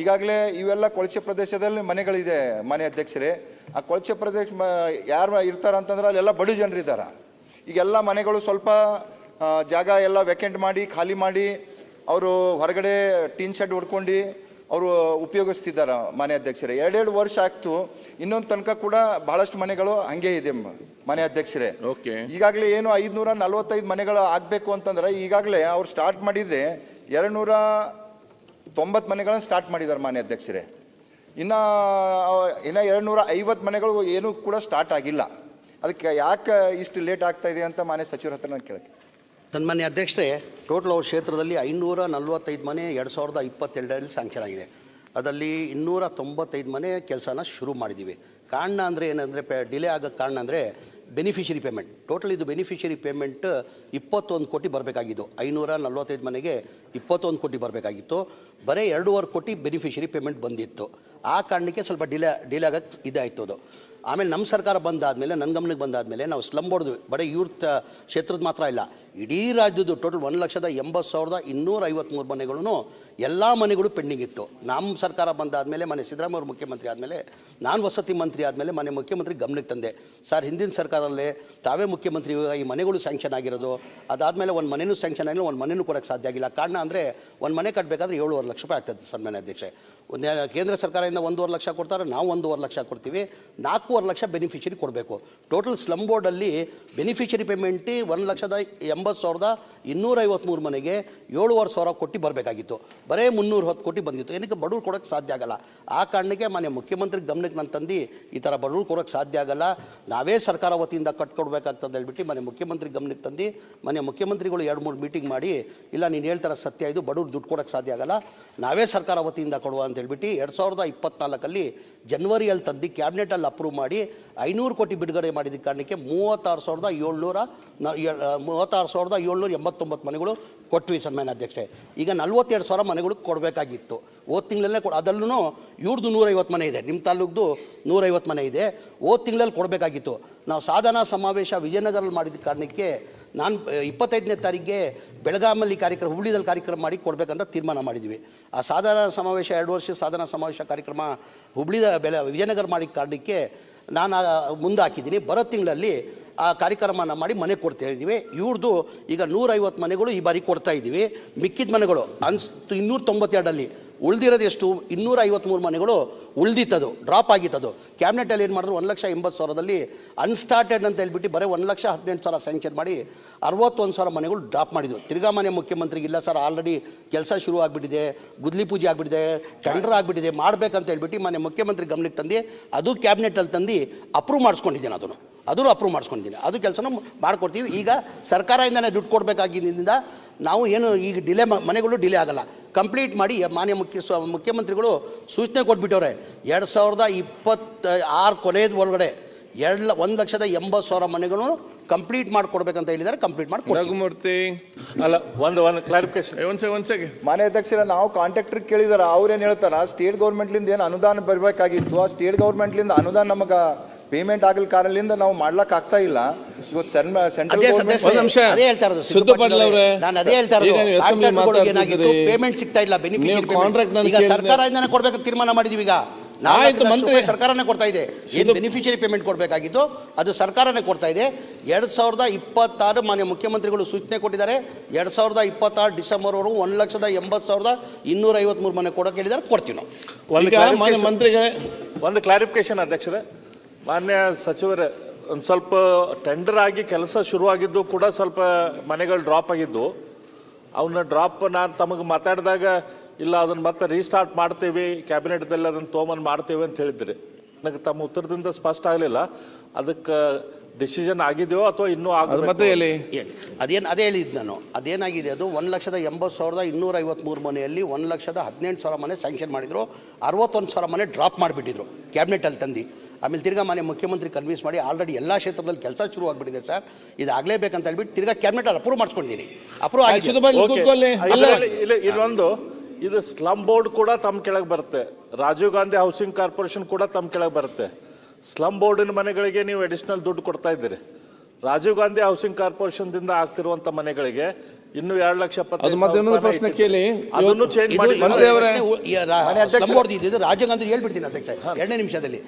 ಈಗಾಗಲೇ ಇವೆಲ್ಲ ಕೊಳಚೆ ಪ್ರದೇಶದಲ್ಲಿ ಮನೆಗಳಿದೆ ಮನೆ ಅಧ್ಯಕ್ಷರೇ. ಆ ಕೊಳಚೆ ಪ್ರದೇಶ ಯಾರು ಇರ್ತಾರೆ ಅಂತಂದ್ರೆ ಅಲ್ಲೆಲ್ಲ ಬಡ ಜನರಿದ್ದಾರೆ ಈಗೆಲ್ಲ ಮನೆಗಳು ಸ್ವಲ್ಪ ಜಾಗ ಎಲ್ಲ ವೆಕೆಂಟ್ ಮಾಡಿ, ಖಾಲಿ ಮಾಡಿ, ಅವರು ಹೊರಗಡೆ ಟೀನ್ ಶೆಡ್ ಹೊಡ್ಕೊಂಡು ಅವರು ಉಪಯೋಗಿಸ್ತಿದ್ದಾರೆ ಮನೆ ಅಧ್ಯಕ್ಷರೇ. ಎರಡೆರಡು ವರ್ಷ ಆಗ್ತು ಇನ್ನೊಂದು ತನಕ ಕೂಡ ಬಹಳಷ್ಟು ಮನೆಗಳು ಹಂಗೆ ಇದೆ ಮ- ಮನೆ ಅಧ್ಯಕ್ಷರೇ.
ಓಕೆ.
ಈಗಾಗಲೇ ಏನು ಐದುನೂರ ನಲವತ್ತೈದು ಮನೆಗಳು ಆಗಬೇಕು ಅಂತಂದ್ರೆ ಈಗಾಗಲೇ ಅವ್ರು ಸ್ಟಾರ್ಟ್ ಮಾಡಿದ್ದೆ ಎರಡು ನೂರ ತೊಂಬತ್ತು ಮನೆಗಳನ್ನು ಸ್ಟಾರ್ಟ್ ಮಾಡಿದ್ದಾರೆ ಮಾನ್ಯ ಅಧ್ಯಕ್ಷರೇ. ಇನ್ನು ಇನ್ನು ಎರಡು ನೂರ ಐವತ್ತು ಮನೆಗಳು ಏನೂ ಕೂಡ ಸ್ಟಾರ್ಟ್ ಆಗಿಲ್ಲ. ಅದಕ್ಕೆ ಯಾಕೆ ಇಷ್ಟು ಲೇಟ್ ಆಗ್ತಾ ಇದೆ ಅಂತ ಮಾನ್ಯ ಸಚಿವರ ಹತ್ರ ನಾನು ಕೇಳಕ್ಕೆ
ಸನ್ಮಾನ್ಯ ಅಧ್ಯಕ್ಷರೇ, ಟೋಟಲ್ ಅವ್ರ ಕ್ಷೇತ್ರದಲ್ಲಿ ಐನೂರ ನಲ್ವತ್ತೈದು ಮನೆ ಎರಡು ಸಾವಿರದ ಇಪ್ಪತ್ತೆರಡರಲ್ಲಿ ಸ್ಯಾಂಕ್ಷನ್ ಆಗಿದೆ. ಅದರಲ್ಲಿ ಇನ್ನೂರ ತೊಂಬತ್ತೈದು ಮನೆ ಕೆಲಸನ ಶುರು ಮಾಡಿದ್ದೀವಿ ಕಾರಣ ಅಂದರೆ ಏನಂದರೆ, ಪೆ ಡಿಲೇ ಆಗೋಕ್ಕೆ ಕಾರಣ ಅಂದರೆ ಬೆನಿಫಿಷರಿ ಪೇಮೆಂಟ್ ಟೋಟಲ್ ಇದು ಬೆನಿಫಿಷರಿ ಪೇಮೆಂಟ್ ಇಪ್ಪತ್ತೊಂದು ಕೋಟಿ ಬರಬೇಕಾಗಿತ್ತು. ಐನೂರ ನಲ್ವತ್ತೈದು ಮನೆಗೆ ಇಪ್ಪತ್ತೊಂದು ಕೋಟಿ ಬರಬೇಕಾಗಿತ್ತು. ಬರೀ ಎರಡೂವರೆ ಕೋಟಿ ಬೆನಿಫಿಷರಿ ಪೇಮೆಂಟ್ ಬಂದಿತ್ತು. ಆ ಕಾರಣಕ್ಕೆ ಸ್ವಲ್ಪ ಡಿಲೇ ಡಿಲೇ ಆಗೋಕ್ಕೆ ಇದಾಯಿತು ಅದು. ಆಮೇಲೆ ನಮ್ಮ ಸರ್ಕಾರ ಬಂದಾದಮೇಲೆ ನನ್ನ ಗಮನಕ್ಕೆ ಬಂದಾದಮೇಲೆ ನಾವು ಸ್ಲಮ್ ಹೊಡೆದ್ವಿ ಬರೀ ಇವ್ರ ಕ್ಷೇತ್ರದ ಮಾತ್ರ ಇಲ್ಲ ಇಡೀ ರಾಜ್ಯದ್ದು ಟೋಟಲ್ ಒಂದು ಲಕ್ಷದ ಎಂಬತ್ತು ಸಾವಿರದ ಇನ್ನೂರ ಐವತ್ತ್ಮೂರು ಮನೆಗಳೂ ಎಲ್ಲ ಮನೆಗಳು ಪೆಂಡಿಂಗ್ ಇತ್ತು. ನಮ್ಮ ಸರ್ಕಾರ ಬಂದಾದಮೇಲೆ ಮನೆ ಸಿದ್ದರಾಮಯ್ಯ ಮುಖ್ಯಮಂತ್ರಿ ಆದಮೇಲೆ, ನಾನು ವಸತಿ ಮಂತ್ರಿ ಆದಮೇಲೆ ಮನೆ ಮುಖ್ಯಮಂತ್ರಿ ಗಮನಕ್ಕೆ ತಂದೆ. ಸರ್, ಹಿಂದಿನ ಸರ್ಕಾರದಲ್ಲೇ ತಾವೇ ಮುಖ್ಯಮಂತ್ರಿ ಈ ಮನೆಗಳು ಸ್ಯಾಂಕ್ಷನ್ ಆಗಿರೋದು. ಅದಾದಮೇಲೆ ಒಂದು ಮನೆಯೂ ಸ್ಯಾಂಕ್ಷನ್ ಆಗಿಲ್ಲ, ಒಂದು ಮನೆಯೂ ಕೊಡೋಕ್ಕೆ ಸಾಧ್ಯ ಆಗಿಲ್ಲ. ಕಾರಣ ಅಂದರೆ ಒಂದು ಮನೆ ಕಟ್ಟಬೇಕಾದ್ರೆ ಏಳುವರೆ ಲಕ್ಷ ರೂಪಾಯಿ ಆಗ್ತದೆ ಸನ್ಮಾನ್ಯ ಅಧ್ಯಕ್ಷೆ. ಒಂದು ಕೇಂದ್ರ ಸರ್ಕಾರದಿಂದ ಒಂದೂವರೆ ಲಕ್ಷ ಕೊಡ್ತಾರೆ, ನಾವು ಒಂದೂವರೆ ಲಕ್ಷ ಕೊಡ್ತೀವಿ. ನಾಲ್ಕೂವರೆ ಲಕ್ಷ ಬೆನಿಫಿಷರಿ ಕೊಡಬೇಕು. ಟೋಟಲ್ ಸ್ಲಮ್ ಬೋರ್ಡಲ್ಲಿ ಬೆನಿಫಿಷರಿ ಪೇಮೆಂಟಿ ಒಂದು ಲಕ್ಷದ ಎಂಬತ್ತು ಸಾವಿರದ ಇನ್ನೂರ ಐವತ್ತ್ಮೂರು ಮನೆಗೆ ಏಳುವರೆ ಸಾವಿರ ಕೊಟ್ಟು ಬರಬೇಕಾಗಿತ್ತು. ಬರೇ ಮುನ್ನೂರು ಹತ್ತು ಕೋಟಿ ಬಂದಿತ್ತು. ಏನಕ್ಕೆ ಬಡವ್ರು ಕೊಡೋಕ್ಕೆ ಸಾಧ್ಯ ಆಗಲ್ಲ. ಆ ಕಾರಣಕ್ಕೆ ಮನೆ ಮುಖ್ಯಮಂತ್ರಿ ಗಮನಕ್ಕೆ ನಾನು ತಂದು ಈ ಥರ ಬಡವ್ರು ಕೊಡೋಕ್ಕೆ ಸಾಧ್ಯ ಆಗಲ್ಲ. ನಾವೇ ಸರ್ಕಾರ ವತಿಯಿಂದ ಕಟ್ಕೊಡ್ಬೇಕಾಗ್ತದೆ ಹೇಳ್ಬಿಟ್ಟು ಮನೆ ಮುಖ್ಯಮಂತ್ರಿ ಗಮನಕ್ಕೆ ತಂದು ಮನೆ ಮುಖ್ಯಮಂತ್ರಿಗಳು ಎರಡು ಮೂರು ಮೀಟಿಂಗ್ ಮಾಡಿ, ಇಲ್ಲ ನೀನು ಹೇಳ್ತಾರ ಸತ್ಯ ಇದು, ಬಡವ್ರು ದುಡ್ಡು ಕೊಡೋಕ್ಕೆ ಸಾಧ್ಯ ಆಗಲ್ಲ. ನಾವೇ ಸರ್ಕಾರ ವತಿಯಿಂದ ಕೊಡುವ ಅಂತ ಹೇಳ್ಬಿಟ್ಟು ಎರಡು ಸಾವಿರದ ಇಪ್ಪತ್ನಾಲ್ಕಲ್ಲಿ ಜನ್ವರಿಯಲ್ಲಿ ತಂದು ಕ್ಯಾಬಿನೆಟಲ್ಲಿ ಅಪ್ರೂವ್ ಮಾಡಿ ಐನೂರು ಕೋಟಿ ಬಿಡುಗಡೆ ಮಾಡಿದ ಕಾರಣಕ್ಕೆ ಮೂವತ್ತಾರು ಸಾವಿರದ ಏಳ್ನೂರ ಮೂವತ್ತಾರು ಸಾವಿರದ ಏಳ್ನೂರ ಎಂಬತ್ತೊಂಬತ್ತು ಮನೆಗಳು ಕೊಟ್ವಿ ಸನ್ಮಾನ್ಯ ಅಧ್ಯಕ್ಷೆ. ಈಗ ನಲ್ವತ್ತೆರಡು ಸಾವಿರ ಮನೆಗಳು ಕೊಡಬೇಕಾಗಿತ್ತು. ಓದ್ ತಿಂಗಳಲ್ಲೇ ಕೊಡ ಅದಲ್ಲೂ ಇವ್ರದ್ದು ನೂರೈವತ್ತು ಮನೆ ಇದೆ. ನಿಮ್ಮ ತಾಲೂಕ್ದು ನೂರೈವತ್ತು ಮನೆ ಇದೆ. ಓದ್ ತಿಂಗಳಲ್ಲಿ ಕೊಡಬೇಕಾಗಿತ್ತು. ನಾವು ಸಾಧನಾ ಸಮಾವೇಶ ವಿಜಯನಗರಲ್ಲಿ ಮಾಡಿದ ಕಾರಣಕ್ಕೆ ನಾನು ಇಪ್ಪತ್ತೈದನೇ ತಾರೀಕಿಗೆ ಬೆಳಗಾಮಲ್ಲಿ ಕಾರ್ಯಕ್ರಮ ಹುಬ್ಳಿದಲ್ಲಿ ಕಾರ್ಯಕ್ರಮ ಮಾಡಿ ಕೊಡಬೇಕಂತ ತೀರ್ಮಾನ ಮಾಡಿದ್ವಿ. ಆ ಸಾಧನಾ ಸಮಾವೇಶ, ಎರಡು ವರ್ಷ ಸಾಧನಾ ಸಮಾವೇಶ ಕಾರ್ಯಕ್ರಮ ಹುಬ್ಳಿದ ಬೆಳ, ವಿಜಯನಗರ ಮಾಡಿದ ಕಾರಣಕ್ಕೆ ನಾನು ಮುಂದಾಕಿದ್ದೀನಿ. ಬರೋ ತಿಂಗಳಲ್ಲಿ ಆ ಕಾರ್ಯಕ್ರಮನ ಮಾಡಿ ಮನೆ ಕೊಡ್ತಾ ಇದ್ದೀವಿ. ಇವ್ರದ್ದು ಈಗ ನೂರೈವತ್ತು ಮನೆಗಳು ಈ ಬಾರಿ ಕೊಡ್ತಾ ಇದ್ದೀವಿ. ಮಿಕ್ಕಿದ ಮನೆಗಳು, ಅನ್ಸ್ ಇನ್ನೂರ ತೊಂಬತ್ತೆರಡಲ್ಲಿ ಉಳಿದಿರೋದು ಎಷ್ಟು? ಇನ್ನೂರ ಐವತ್ತ್ಮೂರು ಮನೆಗಳು ಉಳಿದಿತ್ತದು ಡ್ರಾಪ್ ಆಗಿತ್ತದು. ಕ್ಯಾಬಿನೆಟಲ್ಲಿ ಏನು ಮಾಡಿದ್ರು? ಒಂದು ಲಕ್ಷ ಎಂಬತ್ತು ಸಾವಿರದಲ್ಲಿ ಅನ್ಸ್ಟಾರ್ಟೆಡ್ ಅಂತ ಹೇಳ್ಬಿಟ್ಟು ಬರೀ ಒಂದು ಲಕ್ಷ ಹದಿನೆಂಟು ಸಾವಿರ ಸ್ಯಾಂಕ್ಷನ್ ಮಾಡಿ ಅರವತ್ತೊಂದು ಸಾವಿರ ಮನೆಗಳು ಡ್ರಾಪ್ ಮಾಡಿದ್ವು ತಿರ್ಗಾ ಮನೆ ಮುಖ್ಯಮಂತ್ರಿಗೆ ಇಲ್ಲ ಸರ್ ಆಲ್ರೆಡಿ ಕೆಲಸ ಶುರು ಆಗಿಬಿಟ್ಟಿದೆ, ಗುದ್ಲಿ ಪೂಜೆ ಆಗಿಬಿಟ್ಟಿದೆ ಟೆಂಡರ್ ಆಗಿಬಿಟ್ಟಿದೆ, ಮಾಡಬೇಕಂತ ಹೇಳ್ಬಿಟ್ಟು ಮನೆ ಮುಖ್ಯಮಂತ್ರಿ ಗಮನಕ್ಕೆ ತಂದು, ಅದು ಕ್ಯಾಬಿನೆಟಲ್ಲಿ ತಂದು ಅಪ್ರೂವ್ ಮಾಡಿಸ್ಕೊಂಡಿದ್ದೇನೆ ಅದನ್ನು. ಅದನ್ನು ಅಪ್ರೂವ್ ಮಾಡಿಸ್ಕೊಂಡಿದ್ದೀನಿ. ಅದು ಕೆಲಸನ ಮಾಡ್ಕೊಡ್ತೀವಿ. ಈಗ ಸರ್ಕಾರದಿಂದನೇ ದುಡ್ಡು ಕೊಡಬೇಕಾಗಿದ್ದರಿಂದ ನಾವು ಏನು ಈಗ ಡಿಲೇ ಮನೆಗಳು ಡಿಲೇ ಆಗಲ್ಲ. ಕಂಪ್ಲೀಟ್ ಮಾಡಿ ಮಾನ್ಯ ಮುಖ್ಯ ಸ್ವ- ಮುಖ್ಯಮಂತ್ರಿಗಳು ಸೂಚನೆ ಕೊಟ್ಬಿಟ್ಟವ್ರೆ ಎರಡು ಸಾವಿರದ ಇಪ್ಪತ್ತ ಆರು ಕೊನೆಯದ ಒಳಗಡೆ ಎರಡು ಲ ಒಂದು ಲಕ್ಷದ ಎಂಬತ್ತು ಸಾವಿರ ಮನೆಗಳು ಕಂಪ್ಲೀಟ್ ಮಾಡಿಕೊಡ್ಬೇಕಂತ ಹೇಳಿದ್ದಾರೆ. ಕಂಪ್ಲೀಟ್ ಮಾಡಿ
ರಘುಮೂರ್ತಿ.
ಅಲ್ಲ ಒಂದು ಒಂದು ಕ್ಲಾರಿಫಿಕೇಶನ್
ಒಂದು ಒಂದ್ ಸೆ ಒಂದ್ ಸೆಕೆಂಡ್
ಮಾನ್ಯ ಅಧ್ಯಕ್ಷರ ನಾವು ಕಾಂಟ್ರಾಕ್ಟರ್ ಕೇಳಿದಾರೆ. ಅವ್ರೇನು ಹೇಳ್ತಾರೆ ಸ್ಟೇಟ್ ಗೌರ್ಮೆಂಟ್ಲಿಂದ ಏನು ಅನುದಾನ ಬರಬೇಕಾಗಿತ್ತು? ಆ ಸ್ಟೇಟ್ ಗೌರ್ಮೆಂಟ್ಲಿಂದ ಅನುದಾನ ನಮಗೆ ಪೇಮೆಂಟ್ ಆಗಲ್ ಕಾರಣದಿಂದ ನಾವು ಮಾಡ್ಲಕ್ ಆಗ್ತಾ ಇಲ್ಲ. ಇವತ್ತು ಸೆಂಟ್ರಲ್
ಅದೇ
ಗೌರ್ಮೆಂಟ್
ಸದಸ್ಯ
ಒಂದ್ ನಿಮಿಷ.
ಅದೇ ಹೇಳ್ತಾ ಇರೋದು.
ಸಿದ್ದು ಪಾಟೀಲ್ ಅವರೇ,
ನಾನು ಅದೇ ಹೇಳ್ತಾ
ಈಗ ನೀವು
ಇರೋದು
assembly
ಕಾಂಟ್ರಾಕ್ಟ್ಗಳಿಗೆ ಏನಾಗಿತ್ತು
ಮಾತಾಡ್ತಿದ್ದೀರಿ.
ಪೇಮೆಂಟ್ ಸಿಗ್ತಾ ಇಲ್ಲ
ನೀವು
ಬೆನಿಫಿಟ್
contract ನಾನು
ಈಗ. ಸರ್ಕಾರದಿಂದನೇ ಕೊಡ್ಬೇಕು ತೀರ್ಮಾನ ಮಾಡಿದೀವಿ ಈಗ. ನಾಲ್ಕು
ಆಯ್ತು,
ಲಕ್ಷ
ಮಂತ್ರಿ.
ರೂಪಾಯಿ ಸರ್ಕಾರನೇ ಕೊಡ್ತಾ ಇದೆ. ಏನು ಬೆನಿಫಿಷರಿ ಪೇಮೆಂಟ್ ಕೊಡಬೇಕಾಗಿತ್ತು? ಅದು ಸರ್ಕಾರನೇ ಕೊಡ್ತಾ ಇದೆ. ಎರಡು ಸಾವಿರದ ಇಪ್ಪತ್ತಾರು ಮಾನ್ಯ ಮುಖ್ಯಮಂತ್ರಿಗಳು ಸೂಚನೆ ಕೊಟ್ಟಿದ್ದಾರೆ. ಎರಡ್ ಸಾವಿರದ ಇಪ್ಪತ್ತಾರು ಡಿಸೆಂಬರ್ವರೆಗೂ ಒಂದ್ ಲಕ್ಷದ ಎಂಬತ್ತು ಸಾವಿರದ ಇನ್ನೂರ ಐವತ್ಮೂರು ಮನೆ ಕೊಡೋಕೆ ಹೇಳಿದ್ದಾರೆ. ಕೊಡ್ತೀವಿ ನಾವು.
ಈಗ ಮಾನ್ಯ
clarification-
ಮಂತ್ರಿಗೆ
ಒಂದು ಕ್ಲಾರಿಫಿಕೇಶನ್ ಅಧ್ಯಕ್ಷರೇ. ಮಾನ್ಯ ಸಚಿವರೇ, ಒಂದು ಸ್ವಲ್ಪ ಟೆಂಡರ್ ಆಗಿ ಕೆಲಸ ಶುರುವಾಗಿದ್ದು ಕೂಡ ಸ್ವಲ್ಪ ಮನೆಗಳು ಡ್ರಾಪ್ ಆಗಿದ್ದು ಅವನ್ನ ಡ್ರಾಪ್ ನಾನು ತಮಗೆ ಮಾತಾಡಿದಾಗ, ಇಲ್ಲ ಅದನ್ನು ಮತ್ತೆ ರೀಸ್ಟಾರ್ಟ್ ಮಾಡ್ತೀವಿ ಕ್ಯಾಬಿನೆಟ್ದಲ್ಲಿ ಅದನ್ನು ತೊಗೊಂಬಂದು ಮಾಡ್ತೀವಿ ಅಂತ ಹೇಳಿದ್ರಿ. ನನಗೆ ತಮ್ಮ ಉತ್ತರದಿಂದ ಸ್ಪಷ್ಟ ಆಗಲಿಲ್ಲ. ಅದಕ್ಕೆ ಡಿಸಿಷನ್ ಆಗಿದೆಯೋ ಅಥವಾ ಇನ್ನೂ
ಅದು ಮತ್ತೆ ಎಲ್ಲಿ
ಅದೇನು ಅದೇ ಹೇಳಿದ್ದು ನಾನು. ಅದೇನಾಗಿದೆ? ಅದು ಒಂದು ಲಕ್ಷದ ಎಂಬತ್ತು ಸಾವಿರದ ಇನ್ನೂರ ಐವತ್ತ್ಮೂರು ಮನೆಯಲ್ಲಿ ಒಂದು ಲಕ್ಷದ ಹದಿನೆಂಟು ಸಾವಿರ ಮನೆ ಸ್ಯಾಂಕ್ಷನ್ ಮಾಡಿದರು. ಅರವತ್ತೊಂದು ಸಾವಿರ ಮನೆ ಡ್ರಾಪ್ ಮಾಡಿಬಿಟ್ಟಿದ್ರು ಕ್ಯಾಬಿನೆಟಲ್ಲಿ ತಂದು. ಆಮೇಲೆ ತಿರ್ಗಾ ಮನೆ ಮುಖ್ಯಮಂತ್ರಿ ಕನ್ವಿನ್ಸ್ ಮಾಡಿ ಆಲ್ರೆಡಿ ಎಲ್ಲ ಕ್ಷೇತ್ರದಲ್ಲಿ ಕೆಲಸ ಶುರು ಆಗಿಬಿಟ್ಟಿದೆ ಸರ್. ಇದು ಆಗಲೇಬೇಕಂತ ಹೇಳ್ಬಿಟ್ಟು ತಿರ್ಗಾ ಕ್ಯಾಬಿನೆಟಲ್ಲಿ ಅಪ್ರೂವ್ ಮಾಡಿಸ್ಕೊಂಡಿದ್ದೀನಿ ಅಪ್ರೂವ್ ಆಗಿದೆ.
ಇನ್ನೊಂದು ಇದು ಸ್ಲಮ್ ಬೋರ್ಡ್ ಕೂಡ ತಮ್ಮ ಕೆಳಗೆ ಬರುತ್ತೆ. ರಾಜೀವ್ ಗಾಂಧಿ ಹೌಸಿಂಗ್ ಕಾರ್ಪೊರೇಷನ್ ಕೂಡ ತಮ್ಮ ಕೆಳಗೆ ಬರುತ್ತೆ. ಸ್ಲಮ್ ಬೋರ್ಡಿನ ಮನೆಗಳಿಗೆ ನೀವು ಅಡಿಷನಲ್ ದುಡ್ಡು ಕೊಡ್ತಾ ಇದ್ದೀರಿ. ರಾಜೀವ್ ಗಾಂಧಿ ಹೌಸಿಂಗ್ ಕಾರ್ಪೊರೇಷನ್ದಿಂದ ಆಗ್ತಿರುವಂತ ಮನೆಗಳಿಗೆ ಇನ್ನು ಎರಡು ಲಕ್ಷ
ಪ್ರಶ್ನೆ ಕೇಳಿ.
ಅದನ್ನು ಚೇಂಜ್ ಮಾಡಿ
ರಾಜೀವ್ ಗಾಂಧಿ ಹೇಳ್ಬಿಡ್ತೀನಿ ಅಧ್ಯಕ್ಷ ಎರಡನೇ ನಿಮಿಷದಲ್ಲಿ.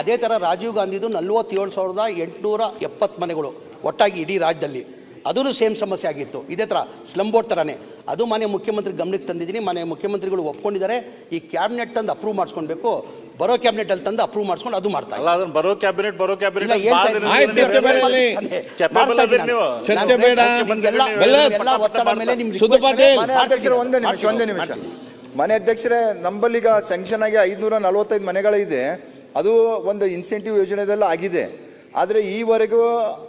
ಅದೇ ತರ ರಾಜೀವ್ ಗಾಂಧಿದು ನಲ್ವತ್ತೇಳು ಸಾವಿರದ ಎಂಟುನೂರ ಎಪ್ಪತ್ತು ಮನೆಗಳು ಒಟ್ಟಾಗಿ ಇಡೀ ರಾಜ್ಯದಲ್ಲಿ. ಅದೂ ಸೇಮ್ ಸಮಸ್ಯೆ ಆಗಿತ್ತು. ಇದೇ ಥರ ಸ್ಲಮ್ ಬೋರ್ಡ್ ಥರನೇ ಅದು ಮಾನ್ಯ ಮುಖ್ಯಮಂತ್ರಿ ಗಮನಕ್ಕೆ ತಂದಿದ್ದೀನಿ. ಮಾನ್ಯ ಮುಖ್ಯಮಂತ್ರಿಗಳು ಒಪ್ಕೊಂಡಿದ್ದಾರೆ. ಈ ಕ್ಯಾಬಿನೆಟ್ ತಂದು ಅಪ್ರೂವ್ ಮಾಡಿಸ್ಕೊಳ್ಬೇಕು ಬರೋ ಕ್ಯಾಬಿನೆಟ್ ಅಲ್ಲಿ ತಂದು ಅಪ್ರೂವ್ ಮಾಡಿಸ್ಕೊಂಡು ಅದು ಮಾಡ್ತಾರೆ
ಅಲ್ಲ ಅದನ್ನ ಬರೋ ಕ್ಯಾಬಿನೆಟ್ ಬರೋ ಕ್ಯಾಬಿನೆಟ್.
ಚರ್ಚೆ ಬೇಡ
ಎಲ್ಲ ಒತ್ತಡ ಮೇಲೆ
ಮನೆ ಒಂದೇ ನಿಮಿಷ ಒಂದೇ ನಿಮಿಷ. ಮನೆ ಅಧ್ಯಕ್ಷರೇ ನಂಬಲ್ಲಿಗ ಸ್ಯಾಂಕ್ಷನ್ ಆಗಿ ಐದುನೂರ ನಲವತ್ತೈದು ಮನೆಗಳಿದೆ. ಅದು ಒಂದು ಇನ್ಸೆಂಟಿವ್ ಯೋಜನೆದೆಲ್ಲ ಆಗಿದೆ. ಆದರೆ ಈವರೆಗೂ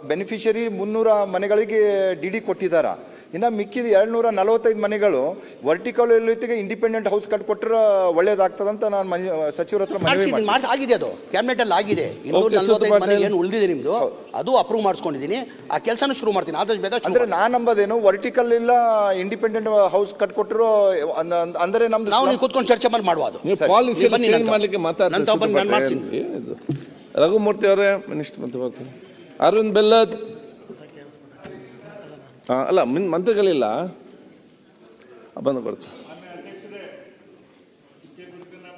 ಬೆನಿಫಿಷರಿ ಮುನ್ನೂರ ಮನೆಗಳಿಗೆ ಡಿ ಡಿ ಕೊಟ್ಟಿದ್ದಾರೆ ಇನ್ನು ಮಿಕ್ಕಿದ ಏಳ್ನೂರ ನಲವತ್ತೈದು ಮನೆಗಳು ವರ್ಟಿಕಲ್ ಎಲ್ಲಿಗೆ ಇಂಡಿಪೆಂಡೆಂಟ್ ಹೌಸ್ ಕಟ್ಕೊಟ್ರೆ ಒಳ್ಳೇದಾಗ್ತದಂತ ನಾನು ಮನೆ ಸಚಿವರ ಹತ್ರ ಮನವಿ ಮಾಡಿ
ಆಗಿದೆ ಅದು. ಕ್ಯಾಬಿನೆಟ್ ಅಲ್ಲಿ ಆಗಿದೆ. ಮನೆ. ಏನು ಉಳಿದಿದೆ ನಿಮ್ದು? ಅದು ಅಪ್ರೂವ್ ಮಾಡಿಸ್ಕೊಂಡಿದ್ದೀನಿ. ಆ ಕೆಲಸನೂ ಶುರು ಮಾಡ್ತೀನಿ. ಆದಷ್ಟು ಬೇಗ
ಅಂದ್ರೆ. ನಾನ್ ನಂಬೋದೇನು ವರ್ಟಿಕಲ್ ಇಲ್ಲ ಇಂಡಿಪೆಂಡೆಂಟ್ ಹೌಸ್ ಕಟ್ಕೊಟ್ರು ಅಂದ- ಅಂದ- ಅಂದ್ರೆ ನಮ್ದು
ನಾವು ನೀವು ಕೂತ್ಕೊಂಡು ಚರ್ಚೆ ಮಾಡಿ
ಮಾಡುವ
ಅದು.
ಪಾಲಿಸಿ. ಮಾಡ್ಲಿಕ್ಕೆ ಮಾತಾಡ್ತಾರೆ ರಘುಮೂರ್ತಿ ಅವರೇ ಮಿನಿಸ್ಟರ್ ಮಂತ್ರಿ ಬರ್ತೀನಿ ಅರವಿಂದ್ ಬೆಲ್ಲದ್. ಹಾಂ ಅಲ್ಲ ಮಿನ್ ಮಂತ್ರಿಗಳಿಲ್ಲ ಬಂದು ಬರ್ತೀನಿ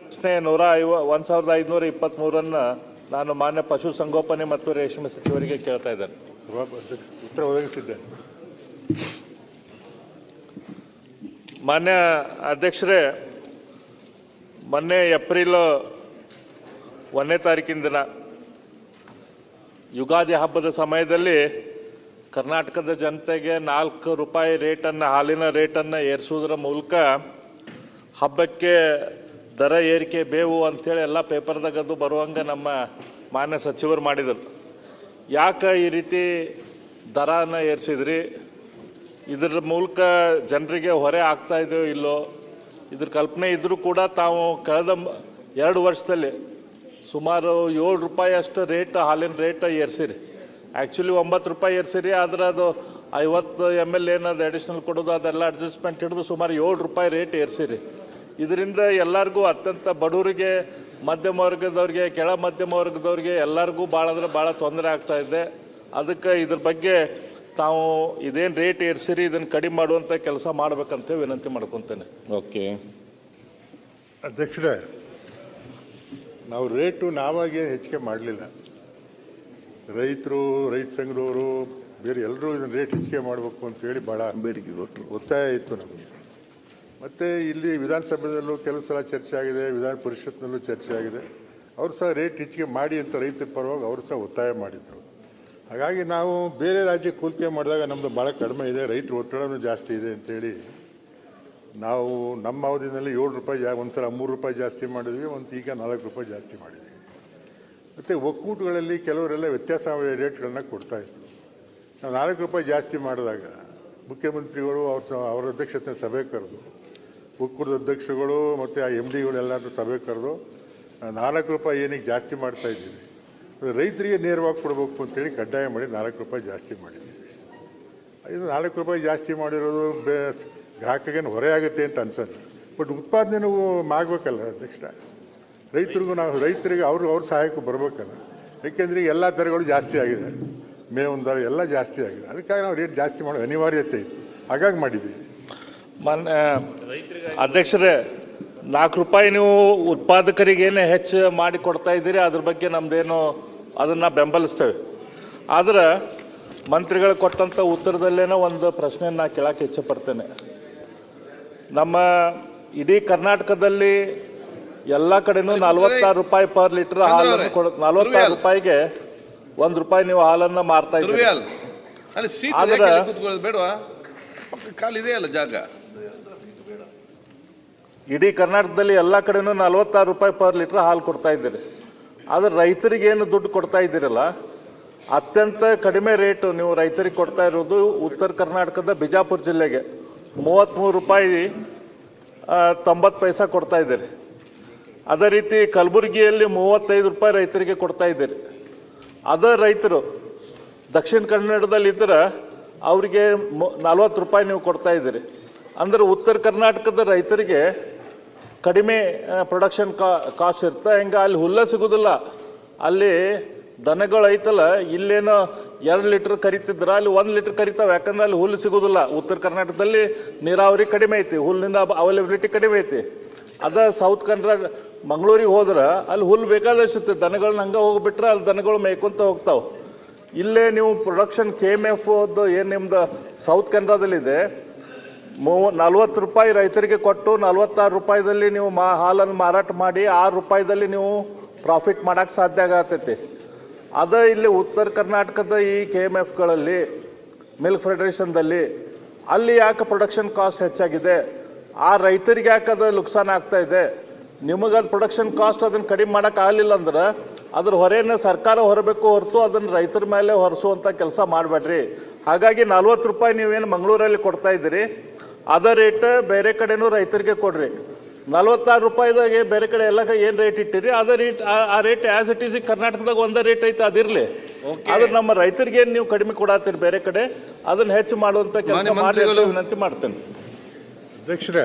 ಪ್ರಶ್ನೆ ನೂರ ಐವ ಒಂದು ಸಾವಿರದ ಐದುನೂರ ಇಪ್ಪತ್ತ್ಮೂರನ್ನು ನಾನು ಮಾನ್ಯ ಪಶು ಸಂಗೋಪನೆ ಮತ್ತು ರೇಷ್ಮೆ ಸಚಿವರಿಗೆ ಕೇಳ್ತಾ ಇದ್ದೇನೆ.
ಉತ್ತರ ಒದಗಿಸಿದ್ದೇನೆ
ಮಾನ್ಯ ಅಧ್ಯಕ್ಷರೇ ಮೊನ್ನೆ ಏಪ್ರಿಲ್ ಒಂದನೇ ತಾರೀಕಿನ ದಿನ ಯುಗಾದಿ ಹಬ್ಬದ ಸಮಯದಲ್ಲಿ ಕರ್ನಾಟಕದ ಜನತೆಗೆ ನಾಲ್ಕು ರೂಪಾಯಿ ರೇಟನ್ನು, ಹಾಲಿನ ರೇಟನ್ನು ಏರಿಸುವುದರ ಮೂಲಕ ಹಬ್ಬಕ್ಕೆ ದರ ಏರಿಕೆ ಬೇವು ಅಂಥೇಳಿ ಎಲ್ಲ ಪೇಪರ್ದಾಗದು ಬರುವಂಗೆ ನಮ್ಮ ಮಾನ್ಯ ಸಚಿವರು ಮಾಡಿದರು. ಯಾಕೆ ಈ ರೀತಿ ದರನ ಏರಿಸಿದ್ರಿ? ಇದರ ಮೂಲಕ ಜನರಿಗೆ ಹೊರೆ ಆಗ್ತಾ ಇದೆಯೋ ಇಲ್ಲೋ? ಇದ್ರ ಕಲ್ಪನೆ ಇದ್ದರೂ ಕೂಡ ತಾವು ಕಳೆದ ಎರಡು ವರ್ಷದಲ್ಲಿ ಸುಮಾರು ಏಳು ರೂಪಾಯಿ ಅಷ್ಟು ರೇಟ್ ಹಾಲಿನ ರೇಟ್ ಏರ್ಸಿರಿ. ಆ್ಯಕ್ಚುಲಿ ಒಂಬತ್ತು ರೂಪಾಯಿ ಏರ್ಸಿರಿ ಆದ್ರೆ ಅದು ಐವತ್ತು ಎಂ ಎಲ್ ಏನದು ಅಡಿಷ್ನಲ್ ಕೊಡೋದು ಅದೆಲ್ಲ ಅಡ್ಜಸ್ಟ್ಮೆಂಟ್ ಹಿಡಿದು ಸುಮಾರು ಏಳು ರೂಪಾಯಿ ರೇಟ್ ಏರ್ಸಿರಿ. ಇದರಿಂದ ಎಲ್ಲರಿಗೂ ಅತ್ಯಂತ ಬಡವರಿಗೆ ಮಧ್ಯಮ ವರ್ಗದವ್ರಿಗೆ ಕೆಳ ಮಧ್ಯಮ ವರ್ಗದವ್ರಿಗೆ ಎಲ್ಲರಿಗೂ ಭಾಳ ಅಂದ್ರೆ ಭಾಳ ತೊಂದರೆ ಆಗ್ತಾ ಇದೆ. ಅದಕ್ಕೆ ಇದ್ರ ಬಗ್ಗೆ ತಾವು ಇದೇನು ರೇಟ್ ಏರಿಸಿರಿ ಇದನ್ನು ಕಡಿಮೆ ಮಾಡುವಂಥ ಕೆಲಸ ಮಾಡಬೇಕಂತ ವಿನಂತಿ ಮಾಡ್ಕೊತೇನೆ.
ಓಕೆ
ಅಧ್ಯಕ್ಷರೇ ನಾವು ರೇಟು ನಾವಾಗೇ ಹೆಚ್ಚಿಗೆ ಮಾಡಲಿಲ್ಲ. ರೈತರು ರೈತ ಸಂಘದವರು ಬೇರೆ ಎಲ್ಲರೂ ಇದನ್ನು ರೇಟ್ ಹೆಚ್ಚಿಗೆ ಮಾಡಬೇಕು ಅಂತೇಳಿ ಭಾಳ
ಬೇಡಿಕೆ ಕೊಟ್ಟರು
ಒತ್ತಾಯ ಇತ್ತು ನಮಗೆ. ಮತ್ತು ಇಲ್ಲಿ ವಿಧಾನಸಭೆಯಲ್ಲೂ ಕೆಲವು ಸಲ ಚರ್ಚೆ ಆಗಿದೆ ವಿಧಾನ ಪರಿಷತ್ನಲ್ಲೂ ಚರ್ಚೆ ಆಗಿದೆ. ಅವರು ಸಹ ರೇಟ್ ಹೆಚ್ಚಿಗೆ ಮಾಡಿ ಅಂತ ರೈತರ ಪರವಾಗಿ ಅವರು ಸಹ ಒತ್ತಾಯ ಮಾಡಿದರು. ಹಾಗಾಗಿ ನಾವು ಬೇರೆ ರಾಜ್ಯಕ್ಕೆ ಹೋಲಿಕೆ ಮಾಡಿದಾಗ ನಮ್ಮದು ಭಾಳ ಕಡಿಮೆ ಇದೆ ರೈತರ ಒತ್ತಡವೂ ಜಾಸ್ತಿ ಇದೆ ಅಂತೇಳಿ ನಾವು ನಮ್ಮ ಅವಧಿನಲ್ಲಿ ಏಳು ರೂಪಾಯಿ ಜಾ ಒಂದು ಸಲ ಮೂರು ರೂಪಾಯಿ ಜಾಸ್ತಿ ಮಾಡಿದ್ವಿ ಒಂದು ಈಗ ನಾಲ್ಕು ರೂಪಾಯಿ ಜಾಸ್ತಿ ಮಾಡಿದ್ದೀವಿ ಮತ್ತು ಒಕ್ಕೂಟಗಳಲ್ಲಿ ಕೆಲವರೆಲ್ಲ ವ್ಯತ್ಯಾಸ ರೇಟ್ಗಳನ್ನ ಕೊಡ್ತಾಯಿದ್ರು ನಾವು ನಾಲ್ಕು ರೂಪಾಯಿ ಜಾಸ್ತಿ ಮಾಡಿದಾಗ ಮುಖ್ಯಮಂತ್ರಿಗಳು ಅವ್ರ ಸ, ಅವರ ಅಧ್ಯಕ್ಷತೆ ಸಭೆ ಕರೆದು, ಒಕ್ಕೂಟದ ಅಧ್ಯಕ್ಷಗಳು ಮತ್ತು ಆ ಎಂ ಡಿಗಳು ಎಲ್ಲರೂ ಸಭೆ ಕರೆದು ನಾಲ್ಕು ರೂಪಾಯಿ ಏನಕ್ಕೆ ಜಾಸ್ತಿ ಮಾಡ್ತಾ ಇದ್ದೀವಿ ರೈತರಿಗೆ ನೇರವಾಗಿ ಕೊಡಬೇಕು ಅಂತೇಳಿ ಕಡ್ಡಾಯ ಮಾಡಿ ನಾಲ್ಕು ರೂಪಾಯಿ ಜಾಸ್ತಿ ಮಾಡಿದ್ದೀವಿ. ಇದು ನಾಲ್ಕು ರೂಪಾಯಿ ಜಾಸ್ತಿ ಮಾಡಿರೋದು ಬೇ ಗ್ರಾಹಕಗೇನು ಹೊರೆ ಆಗುತ್ತೆ ಅಂತ ಅನ್ಸುತ್ತೆ ಬಟ್ ಉತ್ಪಾದನೆನೂ ಆಗಬೇಕಲ್ಲ ಅಧ್ಯಕ್ಷ. ರೈತರಿಗೂ ನಾವು, ರೈತರಿಗೆ ಅವ್ರಿಗೆ ಅವ್ರ ಸಹಾಯಕ್ಕೂ ಬರಬೇಕಲ್ಲ. ಏಕೆಂದರೆ ಎಲ್ಲ ದರಗಳು ಜಾಸ್ತಿ ಆಗಿದೆ. ಮೇವಿನ ದರ ಎಲ್ಲ ಜಾಸ್ತಿ ಆಗಿದೆ. ಅದಕ್ಕಾಗಿ ನಾವು ರೇಟ್ ಜಾಸ್ತಿ ಮಾಡೋ ಅನಿವಾರ್ಯತೆ ಇತ್ತು. ಹಾಗಾಗಿ ಮಾಡಿದ್ದೀವಿ
ಮೊನ್ನೆ ಅಧ್ಯಕ್ಷರೇ, ನಾಲ್ಕು ರೂಪಾಯಿ ನೀವು ಉತ್ಪಾದಕರಿಗೇನೆ ಹೆಚ್ಚು ಮಾಡಿ ಕೊಡ್ತಾ ಇದ್ದೀರಿ. ಅದ್ರ ಬಗ್ಗೆ ನಮ್ದೇನು ಅದನ್ನು ಬೆಂಬಲಿಸ್ತೇವೆ. ಆದ್ರೆ ಮಂತ್ರಿಗಳು ಕೊಟ್ಟಂಥ ಉತ್ತರದಲ್ಲೇನೋ ಒಂದು ಪ್ರಶ್ನೆಯನ್ನು ಕೇಳಕ್ಕೆ ಇಚ್ಛೆ ಪಡ್ತೇನೆ. ನಮ್ಮ ಇಡೀ ಕರ್ನಾಟಕದಲ್ಲಿ ಎಲ್ಲ ಕಡೆನೂ ನಲ್ವತ್ತಾರು ರೂಪಾಯಿ ಪರ್ ಲೀಟರ್ ಹಾಲನ್ನು ಕೊಡ ನಲ್ವತ್ತಾರು ರೂಪಾಯಿಗೆ ಒಂದು ರೂಪಾಯಿ ನೀವು ಹಾಲನ್ನು ಮಾರ್ತಾ ಇದ್ದೀರಿ. ಆದ್ರೆ-
ಬೇಡವಾ? ಜಾಗ?
ಇಡೀ ಕರ್ನಾಟಕದಲ್ಲಿ ಎಲ್ಲ ಕಡೆನೂ ನಲ್ವತ್ತಾರು ರೂಪಾಯಿ ಪರ್ ಲೀಟರ್ ಹಾಲು ಕೊಡ್ತಾ ಇದ್ದೀರಿ. ಆದ್ರೆ ರೈತರಿಗೆ ಏನು ದುಡ್ಡು ಕೊಡ್ತಾ ಇದ್ದೀರಲ್ಲ ಅತ್ಯಂತ ಕಡಿಮೆ ರೇಟು ನೀವು ರೈತರಿಗೆ ಕೊಡ್ತಾ ಇರೋದು ಉತ್ತರ ಕರ್ನಾಟಕದ ಬಿಜಾಪುರ ಜಿಲ್ಲೆಗೆ. ಮೂವತ್ತ್ಮೂರು ರೂಪಾಯಿ ತೊಂಬತ್ತು ಪೈಸಾ ಕೊಡ್ತಾ ಇದ್ದೀರಿ. ಅದೇ ರೀತಿ ಕಲಬುರಗಿಯಲ್ಲಿ ಮೂವತ್ತೈದು ರೂಪಾಯಿ ರೈತರಿಗೆ ಕೊಡ್ತಾ ಇದ್ದೀರಿ. ಅದೇ ರೈತರು ದಕ್ಷಿಣ ಕನ್ನಡದಲ್ಲಿ ಇದ್ದರೆ ಅವರಿಗೆ ನಲ್ವತ್ತು ರೂಪಾಯಿ ನೀವು ಕೊಡ್ತಾ ಇದ್ದೀರಿ. ಅಂದ್ರೆ ಉತ್ತರ ಕರ್ನಾಟಕದ ರೈತರಿಗೆ ಕಡಿಮೆ ಪ್ರೊಡಕ್ಷನ್ ಕಾ ಕಾಸ್ಟ್ ಇರುತ್ತೆ ಹಿಂಗೆ ಅಲ್ಲಿ ಹುಲ್ಲ ಸಿಗೋದಿಲ್ಲ. ಅಲ್ಲಿ ದನಗಳು ಐತಲ್ಲ ಇಲ್ಲೇನೋ ಎರಡು ಲೀಟ್ರ್ ಕರಿತಿದ್ರ, ಅಲ್ಲಿ ಒಂದು ಲೀಟ್ರ್ ಕರಿತಾವೆ, ಯಾಕಂದ್ರೆ ಅಲ್ಲಿ ಹುಲ್ಲು ಸಿಗೋದಿಲ್ಲ. ಉತ್ತರ ಕರ್ನಾಟಕದಲ್ಲಿ ನೀರಾವರಿ ಕಡಿಮೆ ಐತಿ ಹುಲ್ಲಿನ ಅವೈಲೇಬಿಲಿಟಿ ಕಡಿಮೆ ಐತಿ. ಅದ ಸೌತ್ ಕನ್ನಡ ಮಂಗಳೂರಿಗೆ ಹೋದ್ರೆ ಅಲ್ಲಿ ಹುಲ್ಲು ಬೇಕಾದಷ್ಟು ದನಗಳನ್ನ ಹಂಗೆ ಹೋಗ್ಬಿಟ್ರೆ ಅಲ್ಲಿ ದನಗಳು ಮೇಯ್ಕೊಂತ ಹೋಗ್ತಾವೆ. ಇಲ್ಲೇ ನೀವು ಪ್ರೊಡಕ್ಷನ್ ಕೆ ಎಂ ಎಫ್ ಏನು ನಿಮ್ದು ಸೌತ್ ಕನ್ನಡದಲ್ಲಿದೆ ಮೂವ ನಲ್ವತ್ತು ರೂಪಾಯಿ ರೈತರಿಗೆ ಕೊಟ್ಟು ನಲ್ವತ್ತಾರು ರೂಪಾಯಿದಲ್ಲಿ ನೀವು ಮಾ, ಹಾಲನ್ನು ಮಾರಾಟ ಮಾಡಿ, ಆರು ರೂಪಾಯಿದಲ್ಲಿ ನೀವು ಪ್ರಾಫಿಟ್ ಮಾಡೋಕ್ಕೆ ಸಾಧ್ಯ ಆಗತೈತಿ. ಅದ ಇಲ್ಲಿ ಉತ್ತರ ಕರ್ನಾಟಕದ ಈ ಕೆ ಎಂ ಎಫ್ಗಳಲ್ಲಿ ಮಿಲ್ಕ್ ಫೆಡರೇಷನ್ದಲ್ಲಿ ಅಲ್ಲಿ ಯಾಕೆ ಪ್ರೊಡಕ್ಷನ್ ಕಾಸ್ಟ್ ಹೆಚ್ಚಾಗಿದೆ? ಆ ರೈತರಿಗೆ ಯಾಕೆ ಅದು ನುಕ್ಸಾನ ಆಗ್ತಾ ಇದೆ? ನಿಮಗೆ ಅದು ಪ್ರೊಡಕ್ಷನ್ ಕಾಸ್ಟ್ ಅದನ್ನು ಕಡಿಮೆ ಮಾಡೋಕೆ ಆಗಲಿಲ್ಲ ಅಂದ್ರೆ ಅದ್ರ ಹೊರೇನ ಸರ್ಕಾರ ಹೊರಬೇಕು ಹೊರತು ಅದನ್ನು ರೈತರ ಮೇಲೆ ಹೊರಿಸುವಂಥ ಕೆಲಸ ಮಾಡಬೇಡ್ರಿ. ಹಾಗಾಗಿ ನಲ್ವತ್ತು ರೂಪಾಯಿ ನೀವೇನು ಮಂಗಳೂರಲ್ಲಿ ಕೊಡ್ತಾ ಇದ್ದೀರಿ, ಅದ ರೇಟ್ ಬೇರೆ ಕಡೆನೂ ರೈತರಿಗೆ ಕೊಡ್ರಿ. ನಲ್ವತ್ತಾರು ರೂಪಾಯಿದಾಗೆ ಬೇರೆ ಕಡೆ ಎಲ್ಲ ಏನು ರೇಟ್ ಇಟ್ಟಿರಿ? ಅದೇ ರೇಟ್ ಆ ರೇಟ್ ಆಸ್ ಇಟ್ ಈಸ್ ಕರ್ನಾಟಕದಾಗ ಒಂದೇ ರೇಟ್ ಐತೆ ಅದಿರಲಿ. ಆದ್ರೆ ನಮ್ಮ ರೈತರಿಗೆ ಏನು ನೀವು ಕಡಿಮೆ ಕೊಡತ್ತೀರಿ ಬೇರೆ ಕಡೆ? ಅದನ್ನ ಹೆಚ್ಚು ಮಾಡುವಂಥ ಕೆಲಸ ಮಾಡಿ ವಿನಂತಿ ಮಾಡ್ತೇನೆ.
ಅಧ್ಯಕ್ಷರೇ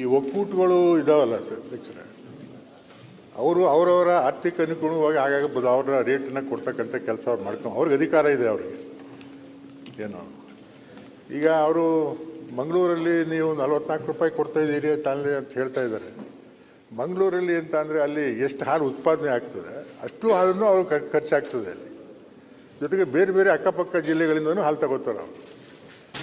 ಈ ಒಕ್ಕೂಟಗಳು ಇದಾವಲ್ಲ ಸರ್ ಅಧ್ಯಕ್ಷರೇ? ಅವರು ಅವರವರ ಆರ್ಥಿಕ ಅನುಗುಣವಾಗಿ ಆಗಾಗ ಬದ ಅವರ ರೇಟನ್ನ ಕೊಡ್ತಕ್ಕಂಥ ಕೆಲಸ ಅವ್ರು ಮಾಡ್ಕೊಂಡು ಅವ್ರಿಗೆ ಅಧಿಕಾರ ಇದೆ ಅವರಿಗೆ. ಏನು? ಈಗ ಅವರು ಮಂಗಳೂರಲ್ಲಿ ನೀವು ನಲ್ವತ್ನಾಲ್ಕು ರೂಪಾಯಿ ಕೊಡ್ತಾ ಇದ್ದೀರಿ ತಾನೇ ಅಂತ ಹೇಳ್ತಾ ಇದ್ದಾರೆ. ಮಂಗಳೂರಲ್ಲಿ ಅಂತ ಅಂದರೆ ಅಲ್ಲಿ ಎಷ್ಟು ಹಾಲು ಉತ್ಪಾದನೆ ಆಗ್ತದೆ ಅಷ್ಟು ಹಾಲನ್ನು ಅವ್ರು ಖರ್- ಖರ್ಚಾಗ್ತದೆ ಅಲ್ಲಿ. ಜೊತೆಗೆ ಬೇರೆ ಬೇರೆ ಅಕ್ಕಪಕ್ಕ ಜಿಲ್ಲೆಗಳಿಂದನೂ ಹಾಲು ತಗೋತಾರೆ ಅವರು.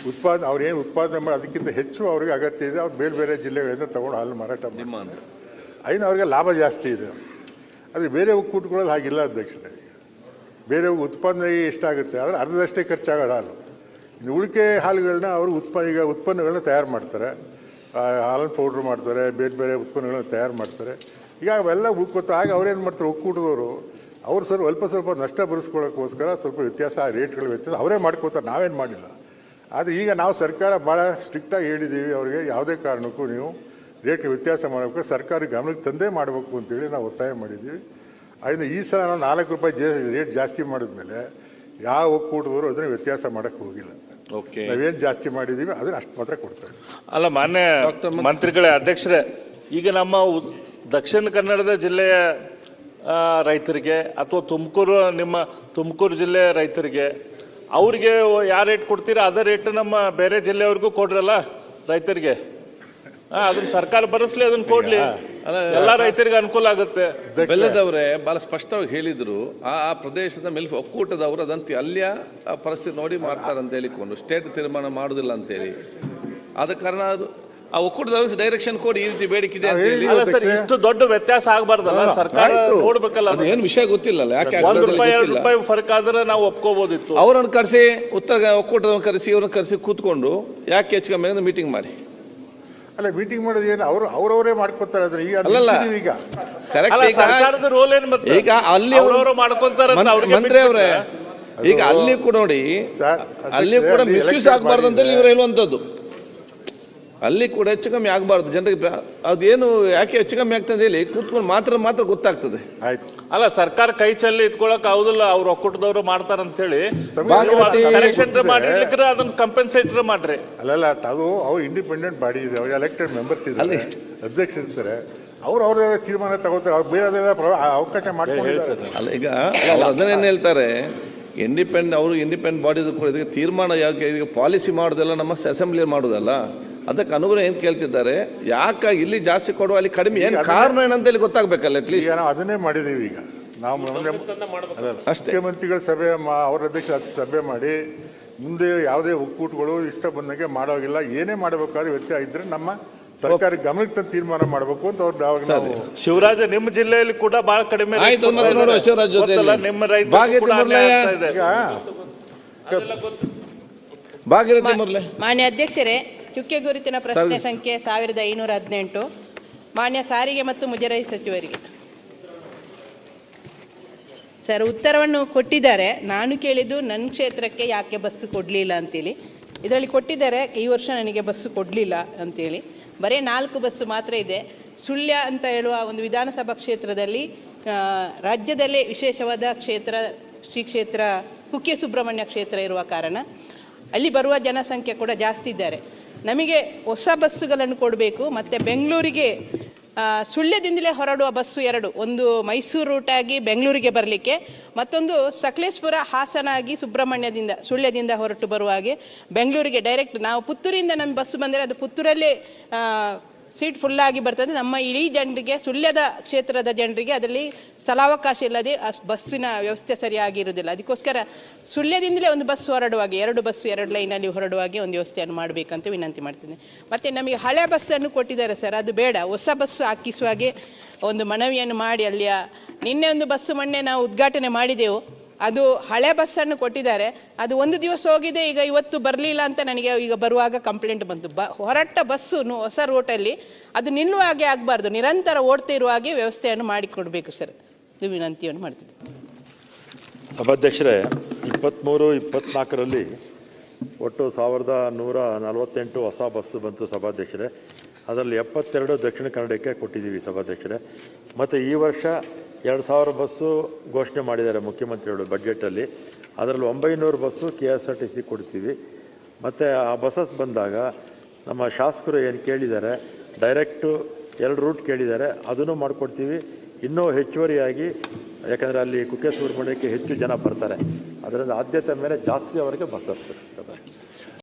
ಉತ್ಪಾದನೆ ಅವ್ರು ಏನು ಉತ್ಪಾದನೆ ಮಾಡಿ ಅದಕ್ಕಿಂತ ಹೆಚ್ಚು ಅವ್ರಿಗೆ ಅಗತ್ಯ ಇದೆ ಅವ್ರು ಬೇರೆ ಬೇರೆ ಜಿಲ್ಲೆಗಳಿಂದ ತಗೊಂಡು ಹಾಲು ಮಾರಾಟ ಮಾಡ್ತಾರೆ. ಐನ ಅವ್ರಿಗೆ ಲಾಭ ಜಾಸ್ತಿ ಇದೆ. ಆದರೆ ಬೇರೆ ಒಕ್ಕೂಟಗಳಲ್ಲಿ ಹಾಗಿಲ್ಲ ಅಧ್ಯಕ್ಷರೇ. ಬೇರೆ ಉತ್ಪಾದನೆ ಎಷ್ಟಾಗುತ್ತೆ ಆದರೆ ಅರ್ಧದಷ್ಟೇ ಖರ್ಚಾಗೋಲ್ಲ ಹಾಲು. ಇನ್ನು ಉಳಿಕೆ ಹಾಲುಗಳನ್ನ ಅವರು ಉತ್ಪ, ಈಗ ಉತ್ಪನ್ನಗಳನ್ನ ತಯಾರು ಮಾಡ್ತಾರೆ. ಹಾಲನ್ನು ಪೌಡ್ರ್ ಮಾಡ್ತಾರೆ, ಬೇರೆ ಬೇರೆ ಉತ್ಪನ್ನಗಳನ್ನ ತಯಾರು ಮಾಡ್ತಾರೆ. ಈಗ ಅವೆಲ್ಲ ಉಳ್ಕೊತ ಆಗ ಅವ್ರೇನು ಮಾಡ್ತಾರೆ, ಒಕ್ಕೂಟದವರು, ಅವ್ರು ಸ್ವಲ್ಪ ಸ್ವಲ್ಪ ಸ್ವಲ್ಪ ನಷ್ಟ ಬರೆಸ್ಕೊಳ್ಳೋಕ್ಕೋಸ್ಕರ ಸ್ವಲ್ಪ ವ್ಯತ್ಯಾಸ ಆ ರೇಟ್ಗಳ ವ್ಯತ್ಯಾಸ ಅವರೇ ಮಾಡ್ಕೋತಾರೆ, ನಾವೇನು ಮಾಡಿಲ್ಲ. ಆದರೆ ಈಗ ನಾವು ಸರ್ಕಾರ ಭಾಳ ಸ್ಟ್ರಿಕ್ಟಾಗಿ ಹೇಳಿದ್ದೀವಿ ಅವರಿಗೆ ಯಾವುದೇ ಕಾರಣಕ್ಕೂ ನೀವು ರೇಟ್ ವ್ಯತ್ಯಾಸ ಮಾಡಬೇಕು, ಸರ್ಕಾರ ಗಮನಕ್ಕೆ ತಂದೇ ಮಾಡಬೇಕು ಅಂತೇಳಿ ನಾವು ಒತ್ತಾಯ ಮಾಡಿದ್ದೀವಿ ಅದರಿಂದ ಈ ಸಲ ನಾವು ನಾಲ್ಕು ರೂಪಾಯಿ ಜೇ, ರೇಟ್ ಜಾಸ್ತಿ ಮಾಡಿದ್ಮೇಲೆ ಯಾವ ಒಕ್ಕೂಟದವರು ಅದನ್ನು ವ್ಯತ್ಯಾಸ ಮಾಡೋಕ್ಕೆ ಹೋಗಿಲ್ಲ.
ಓಕೆ
ನಾವೇನು ಜಾಸ್ತಿ ಮಾಡಿದ್ದೀವಿ ಅದನ್ನ ಅಷ್ಟು ಮಾತ್ರ ಕೊಡ್ತಾ ಇದ್ದೀವಿ
ಅಲ್ಲ ಮಾನ್ಯ ಮಂತ್ರಿಗಳೇ ಅಧ್ಯಕ್ಷರೇ ಈಗ ನಮ್ಮ ಉ- ದಕ್ಷಿಣ ಕನ್ನಡದ ಜಿಲ್ಲೆಯ ಆ, ರೈತರಿಗೆ ಅಥವಾ ತುಮಕೂರು ನಿಮ್ಮ ತುಮಕೂರು ಜಿಲ್ಲೆಯ ರೈತರಿಗೆ ಅವ್ರಿಗೆ ಯಾವ ರೇಟ್ ಕೊಡ್ತೀರಾ? ಅದೇ ರೇಟ್ ನಮ್ಮ ಬೇರೆ ಜಿಲ್ಲೆಯವ್ರಿಗೂ ಕೊಡ್ರಲ್ಲ ರೈತರಿಗೆ? ಅದನ್ನ ಸರ್ಕಾರ ಭರಿಸ್ಲಿ ಅದನ್ನ ಕೊಡ್ಲಿ. ಎಲ್ಲ ರೈತರಿಗೆ ಅನುಕೂಲ ಆಗುತ್ತೆ.
ಬೆಲ್ಲದವರೇ ಬಹಳ ಸ್ಪಷ್ಟವಾಗಿ ಹೇಳಿದ್ರು ಆ ಆ ಪ್ರದೇಶದ ಮೇಲೆ ಒಕ್ಕೂಟದವರು ಅದಂತ ಅಲ್ಲಿಯ ಆ ಪರಿಸ್ಥಿತಿ ನೋಡಿ ಮಾಡ್ತಾರೆ ಅಂತ ಹೇಳಿಕೊಂಡು ಸ್ಟೇಟ್ ತೀರ್ಮಾನ ಮಾಡುದಿಲ್ಲ ಅಂತೇಳಿ ಆದ ಕಾರಣ ಅದು ಆ ಒಕ್ಕೂಟದವ್ರಿಗೆ ಡೈರೆಕ್ಷನ್ ಕೊಡಿ ಈ ರೀತಿ ಬೇಡಿಕೆ ಇದೆ ಅಂತ ಹೇಳಿ.
ಸರ್ ಇಷ್ಟು ದೊಡ್ಡ ವ್ಯತ್ಯಾಸ ಆಗಬಾರ್ದಲ್ಲ? ಸರ್ಕಾರ. ನೋಡ್ಬೇಕಲ್ಲ
ಅದು ಏನು ವಿಷಯ ಗೊತ್ತಿಲ್ಲ ಯಾಕೆ
ಒಂದ್ ರೂಪಾಯಿ ಎರಡು. ರೂಪಾಯಿ ಫರ್ಕ್ ಆದ್ರೆ ನಾವು ಒಪ್ಕೋಬೋದಿತ್ತು.
ಅವರನ್ನು ಕರೆಸಿ ಉತ್ತರ ಒಕ್ಕೂಟದವ್ರನ್ನ ಕರೆಸಿ ಇವ್ರನ್ನ ಕರೆಸಿ ಕೂತ್ಕೊಂಡು ಯಾಕೆ ಹೆಚ್ಚು ಕಮ್ಮಿ ಮೀಟಿಂಗ್ ಮಾಡಿ.
ಅಲ್ಲ ಮೀಟಿಂಗ್ ಮಾಡೋದು ಏನು? ಅವರು ಅವರವರೇ ಮಾಡ್ಕೊತಾರೆ ಅದ್ರ ಈಗ ಅದು
ಅಲ್ಲಲ್ಲ.
ನಿಲ್ಸಿದೀವಿ ಈಗ.
ಕರೆಕ್ಟ್
ಅಲ್ಲ ಸರ್ಕಾರದ ರೋಲ್ ಏನ್ ಮತ್ತೆ?
ಈಗ ಅಲ್ಲಿ ಅವ್ರು-
ಅವ್ರವ್ರು
ಮಂತ್ರಿ-
ಅವ್ರಿಗೆ
ಮಂತ್ರಿ ಅವರೇ ಈಗ ಅಲ್ಲಿ ಕೂಡ ನೋಡಿ
ಸರ್,
ಅಲ್ಲಿ ಕೂಡ
ಅಲ್ಲಿ
ಮಿಸ್ಯೂಸ್
election
ಆಗಬಾರ್ದು ಅಂತೇಳಿ
ಇವ್ರು
ಇವರು ಹೇಳುವಂಥದ್ದು. ಅಲ್ಲಿ ಕೂಡ ಹೆಚ್ಚು ಕಮ್ಮಿ ಆಗಬಾರ್ದು. ಜನರಿಗೆ ಪ್ರ- ಅದೇನು ಯಾಕೆ ಹೆಚ್ಚು ಕಮ್ಮಿ ಆಗ್ತದೆ ಹೇಳಿ ಕೂತ್ಕೊಂಡು ಮಾತ್ರ ಮಾತ್ರ ಗೊತ್ತಾಗ್ತದೆ.
ಆಯ್ತು.
ಅಲ್ಲ ಸರ್ಕಾರ ಕೈ ಚಲ್ಲಿ ಇಟ್ಕೊಳಕ್ ಆಗುದಿಲ್ಲ ಅವ್ರು ಒಕ್ಕೂಟದವ್ರು ಹೇಳಿ
ಭಾಗವತಿ-
ಕರೆಕ್ಷನ್ ಮಾಡಿರ್ಲಿಕ್ಕೆ ಅದನ್ನ ಕಂಪೆನ್ಸೇಟರ್ ಮಾಡ್ರಿ.
ಅಲ್ಲಲ್ಲ ಅದು ಅವ್ರು ಇಂಡಿಪೆಂಡೆಂಟ್ ಬಾಡಿ ಇದೆ ಅವ್ರು ಎಲೆಕ್ಟೆಡ್ ಮೆಂಬರ್ಸ್ ಇದ್ದಾರೆ. ಅಧ್ಯಕ್ಷ ಇರ್ತಾರೆ. ಅವ್ರು ಅವ್ರದೇ ತೀರ್ಮಾನ ತಗೋತಾರೆ ಅವ್ರು ಬೇರೆ ಅವಕಾಶ ಮಾಡ್ಕೊಂಡಿದ್ದಾರೆ.
ಅಲ್ಲ ಈಗ ಅವ್ರು ಅದನ್ನೇನು ಹೇಳ್ತಾರೆ ಇಂಡಿಪೆಂಡ್ ಅವರು ಇಂಡಿಪೆಂಡೆಂಟ್ ಬಾಡಿ ಕೂಡ ಇದಕ್ಕೆ ತೀರ್ಮಾನ ಯಾಕೆ ಇದಕ್ಕೆ ಪಾಲಿಸಿ ಮಾಡೋದಲ್ಲ ನಮ್ಮ ಅಸೆಂಬ್ಲಿ ಮಾಡೋದಲ್ಲ? ಅದಕ್ಕೆ ಅನುಗುಣ ಏನು ಕೇಳ್ತಿದ್ದಾರೆ? ಯಾಕೆ ಇಲ್ಲಿ ಜಾಸ್ತಿ ಕೊಡುವ ಅಲ್ಲಿ ಕಡಿಮೆ ಏನು ಕಾರಣ ಏನಂತೇಳಿ ಗೊತ್ತಾಗ್ಬೇಕಲ್ಲ ಅಟ್ಲೀಸ್ಟ್
ನಾವು ಅದನ್ನೇ ಮಾಡಿದ್ದೀವಿ ಈಗ. ನಾವು. ಮುಖ್ಯಮಂತ್ರಿಗಳ ಸಭೆ ಅವರ ಅವ್ರ ಅಧ್ಯಕ್ಷ ಸಭೆ ಮಾಡಿ ಮುಂದೆ ಯಾವುದೇ ಒಕ್ಕೂಟಗಳು ಇಷ್ಟ ಬಂದಂಗೆ ಮಾಡೋಗಿಲ್ಲ ಏನೇ ಮಾಡಬೇಕಾದ್ರೆ ವ್ಯಕ್ತಿ ಇದ್ದರೆ ನಮ್ಮ ಸರ್ಕಾರ ಗಮನಕ್ಕೆ ತಂದು ತೀರ್ಮಾನ ಮಾಡಬೇಕು ಅಂತ ಅವ್ರು
ಶಿವರಾಜ ನಿಮ್ಮ ಜಿಲ್ಲೆಯಲ್ಲಿ ಕೂಡ ಬಹಳ ಕಡಿಮೆ ನಿಮ್ಮ
ರೈತ
ಮಾನ್ಯ ಅಧ್ಯಕ್ಷರೇ ಚುಕ್ಕೆ ಗುರುತಿನ ಪ್ರಶ್ನೆ ಸಂಖ್ಯೆ ಸಾವಿರದ ಐನೂರ ಹದಿನೆಂಟು. ಮಾನ್ಯ ಸಾರಿಗೆ ಮತ್ತು ಮುಜರಾಯಿ ಸಚಿವರಿಗೆ. ಸರ್ ಉತ್ತರವನ್ನು ಕೊಟ್ಟಿದ್ದಾರೆ. ನಾನು ಕೇಳಿದ್ದು ನನ್ನ ಕ್ಷೇತ್ರಕ್ಕೆ ಯಾಕೆ ಬಸ್ಸು ಕೊಡಲಿಲ್ಲ ಅಂತೇಳಿ. ಇದರಲ್ಲಿ ಕೊಟ್ಟಿದ್ದಾರೆ ಈ ವರ್ಷ ನನಗೆ ಬಸ್ಸು ಕೊಡಲಿಲ್ಲ ಅಂತೇಳಿ. ಬರೀ ನಾಲ್ಕು ಬಸ್ಸು ಮಾತ್ರ ಇದೆ. ಸುಳ್ಯ ಅಂತ ಹೇಳುವ ಒಂದು ವಿಧಾನಸಭಾ ಕ್ಷೇತ್ರದಲ್ಲಿ ರಾಜ್ಯದಲ್ಲೇ ವಿಶೇಷವಾದ ಕ್ಷೇತ್ರ ಶ್ರೀ ಕ್ಷೇತ್ರ ಕುಕ್ಕೆ ಸುಬ್ರಹ್ಮಣ್ಯ ಕ್ಷೇತ್ರ ಇರುವ ಕಾರಣ ಅಲ್ಲಿ ಬರುವ ಜನಸಂಖ್ಯೆ ಕೂಡ ಜಾಸ್ತಿ ಇದ್ದಾರೆ. ನಮಗೆ ಹೊಸ ಬಸ್ಸುಗಳನ್ನು ಕೊಡಬೇಕು, ಮತ್ತು ಬೆಂಗಳೂರಿಗೆ ಸುಳ್ಯದಿಂದಲೇ ಹೊರಡುವ ಬಸ್ಸು ಎರಡು. ಒಂದು ಮೈಸೂರು ರೂಟಾಗಿ ಬೆಂಗಳೂರಿಗೆ ಬರಲಿಕ್ಕೆ, ಮತ್ತೊಂದು ಸಕಲೇಶ್ಪುರ, ಹಾಸನ ಆಗಿ ಸುಬ್ರಹ್ಮಣ್ಯದಿಂದ, ಸುಳ್ಯದಿಂದ ಹೊರಟು ಬರುವ ಹಾಗೆ ಬೆಂಗಳೂರಿಗೆ ಡೈರೆಕ್ಟ್ ನಾವು ಪುತ್ತೂರಿಂದ ನಮ್ಮ ಬಸ್ಸು ಬಂದರೆ ಅದು ಪುತ್ತೂರಲ್ಲೇ ಸೀಟ್ ಫುಲ್ಲಾಗಿ ಬರ್ತದೆ. ನಮ್ಮ ಇಡೀ ಜನರಿಗೆ, ಸುಳ್ಯದ ಕ್ಷೇತ್ರದ ಜನರಿಗೆ ಅದರಲ್ಲಿ ಸ್ಥಳಾವಕಾಶ ಇಲ್ಲದೆ ಬಸ್ಸಿನ ವ್ಯವಸ್ಥೆ ಸರಿಯಾಗಿ ಇರುವುದಿಲ್ಲ. ಅದಕ್ಕೋಸ್ಕರ ಸುಳ್ಯದಿಂದಲೇ ಒಂದು ಬಸ್ ಹೊರಡುವಾಗೆ, ಎರಡು ಬಸ್ಸು ಎರಡು ಲೈನಲ್ಲಿ ಹೊರಡುವಾಗೆ ಒಂದು ವ್ಯವಸ್ಥೆಯನ್ನು ಮಾಡಬೇಕಂತ ವಿನಂತಿ ಮಾಡ್ತೀನಿ. ಮತ್ತು ನಮಗೆ ಹಳೆ ಬಸ್ಸನ್ನು ಕೊಟ್ಟಿದ್ದಾರೆ ಸರ್. ಅದು ಬೇಡ. ಹೊಸ ಬಸ್ಸು ಹಾಕಿಸುವಾಗೆ ಒಂದು ಮನವಿಯನ್ನು ಮಾಡಿ ಅಲ್ಲಿಯ ನಿನ್ನೆ ಒಂದು ಬಸ್ಸು ಮೊನ್ನೆ ನಾವು ಉದ್ಘಾಟನೆ ಮಾಡಿದೆವು. ಅದು ಹಳೆ ಬಸ್ಸನ್ನು ಕೊಟ್ಟಿದ್ದಾರೆ. ಅದು ಒಂದು ದಿವಸ ಹೋಗಿದೆ, ಈಗ ಇವತ್ತು ಬರಲಿಲ್ಲ ಅಂತ ನನಗೆ ಈಗ ಬರುವಾಗ ಕಂಪ್ಲೇಂಟ್ ಬಂತು. ಬ, ಹೊರಟ ಬಸ್ಸು ಹೊಸ ರೋಟಲ್ಲಿ ಅದು ನಿಲ್ಲುವ ಹಾಗೆ ಆಗಬಾರ್ದು. ನಿರಂತರ ಓಡ್ತಿರುವ ಹಾಗೆ ವ್ಯವಸ್ಥೆಯನ್ನು ಮಾಡಿಕೊಡಬೇಕು ಸರ್. ಇದು ವಿನಂತಿಯನ್ನು ಮಾಡ್ತಿದ್ದೆ.
ಸಭಾಧ್ಯಕ್ಷರೇ ಇಪ್ಪತ್ತ್ಮೂರು ಇಪ್ಪತ್ತ್ನಾಲ್ಕರಲ್ಲಿ ಒಟ್ಟು ಸಾವಿರದ ನೂರ ನಲವತ್ತೆಂಟು ಹೊಸ ಬಸ್ಸು ಬಂತು ಸಭಾಧ್ಯಕ್ಷರೇ. ಅದರಲ್ಲಿ ಎಪ್ಪತ್ತೆರಡು ದಕ್ಷಿಣ ಕನ್ನಡಕ್ಕೆ ಕೊಟ್ಟಿದ್ದೀವಿ ಸಭಾಧ್ಯಕ್ಷರೇ. ಮತ್ತು ಈ ವರ್ಷ ಎರಡು ಸಾವಿರ ಬಸ್ಸು ಘೋಷಣೆ ಮಾಡಿದ್ದಾರೆ ಮುಖ್ಯಮಂತ್ರಿಗಳು ಬಜೆಟಲ್ಲಿ. ಅದರಲ್ಲಿ ಒಂಬೈನೂರು bus K S R T C ಕೊಡ್ತೀವಿ. ಮತ್ತು ಆ ಬಸ್ಸಸ್ ಬಂದಾಗ ನಮ್ಮ ಶಾಸಕರು ಏನು ಕೇಳಿದ್ದಾರೆ, ಡೈರೆಕ್ಟು ಎರಡು ರೂಟ್ ಕೇಳಿದ್ದಾರೆ, ಅದನ್ನು ಮಾಡಿಕೊಡ್ತೀವಿ. ಇನ್ನೂ ಹೆಚ್ಚುವರಿಯಾಗಿ, ಯಾಕಂದರೆ ಅಲ್ಲಿ ಕುಕ್ಕೆ ಸುಬ್ರಹ್ಮಣ್ಯಕ್ಕೆ ಹೆಚ್ಚು ಜನ ಬರ್ತಾರೆ. ಅದರಿಂದ ಆದ್ಯತೆ ಮೇಲೆ ಜಾಸ್ತಿ ಅವರಿಗೆ ಬಸ್ ಹತ್ಬೇಕು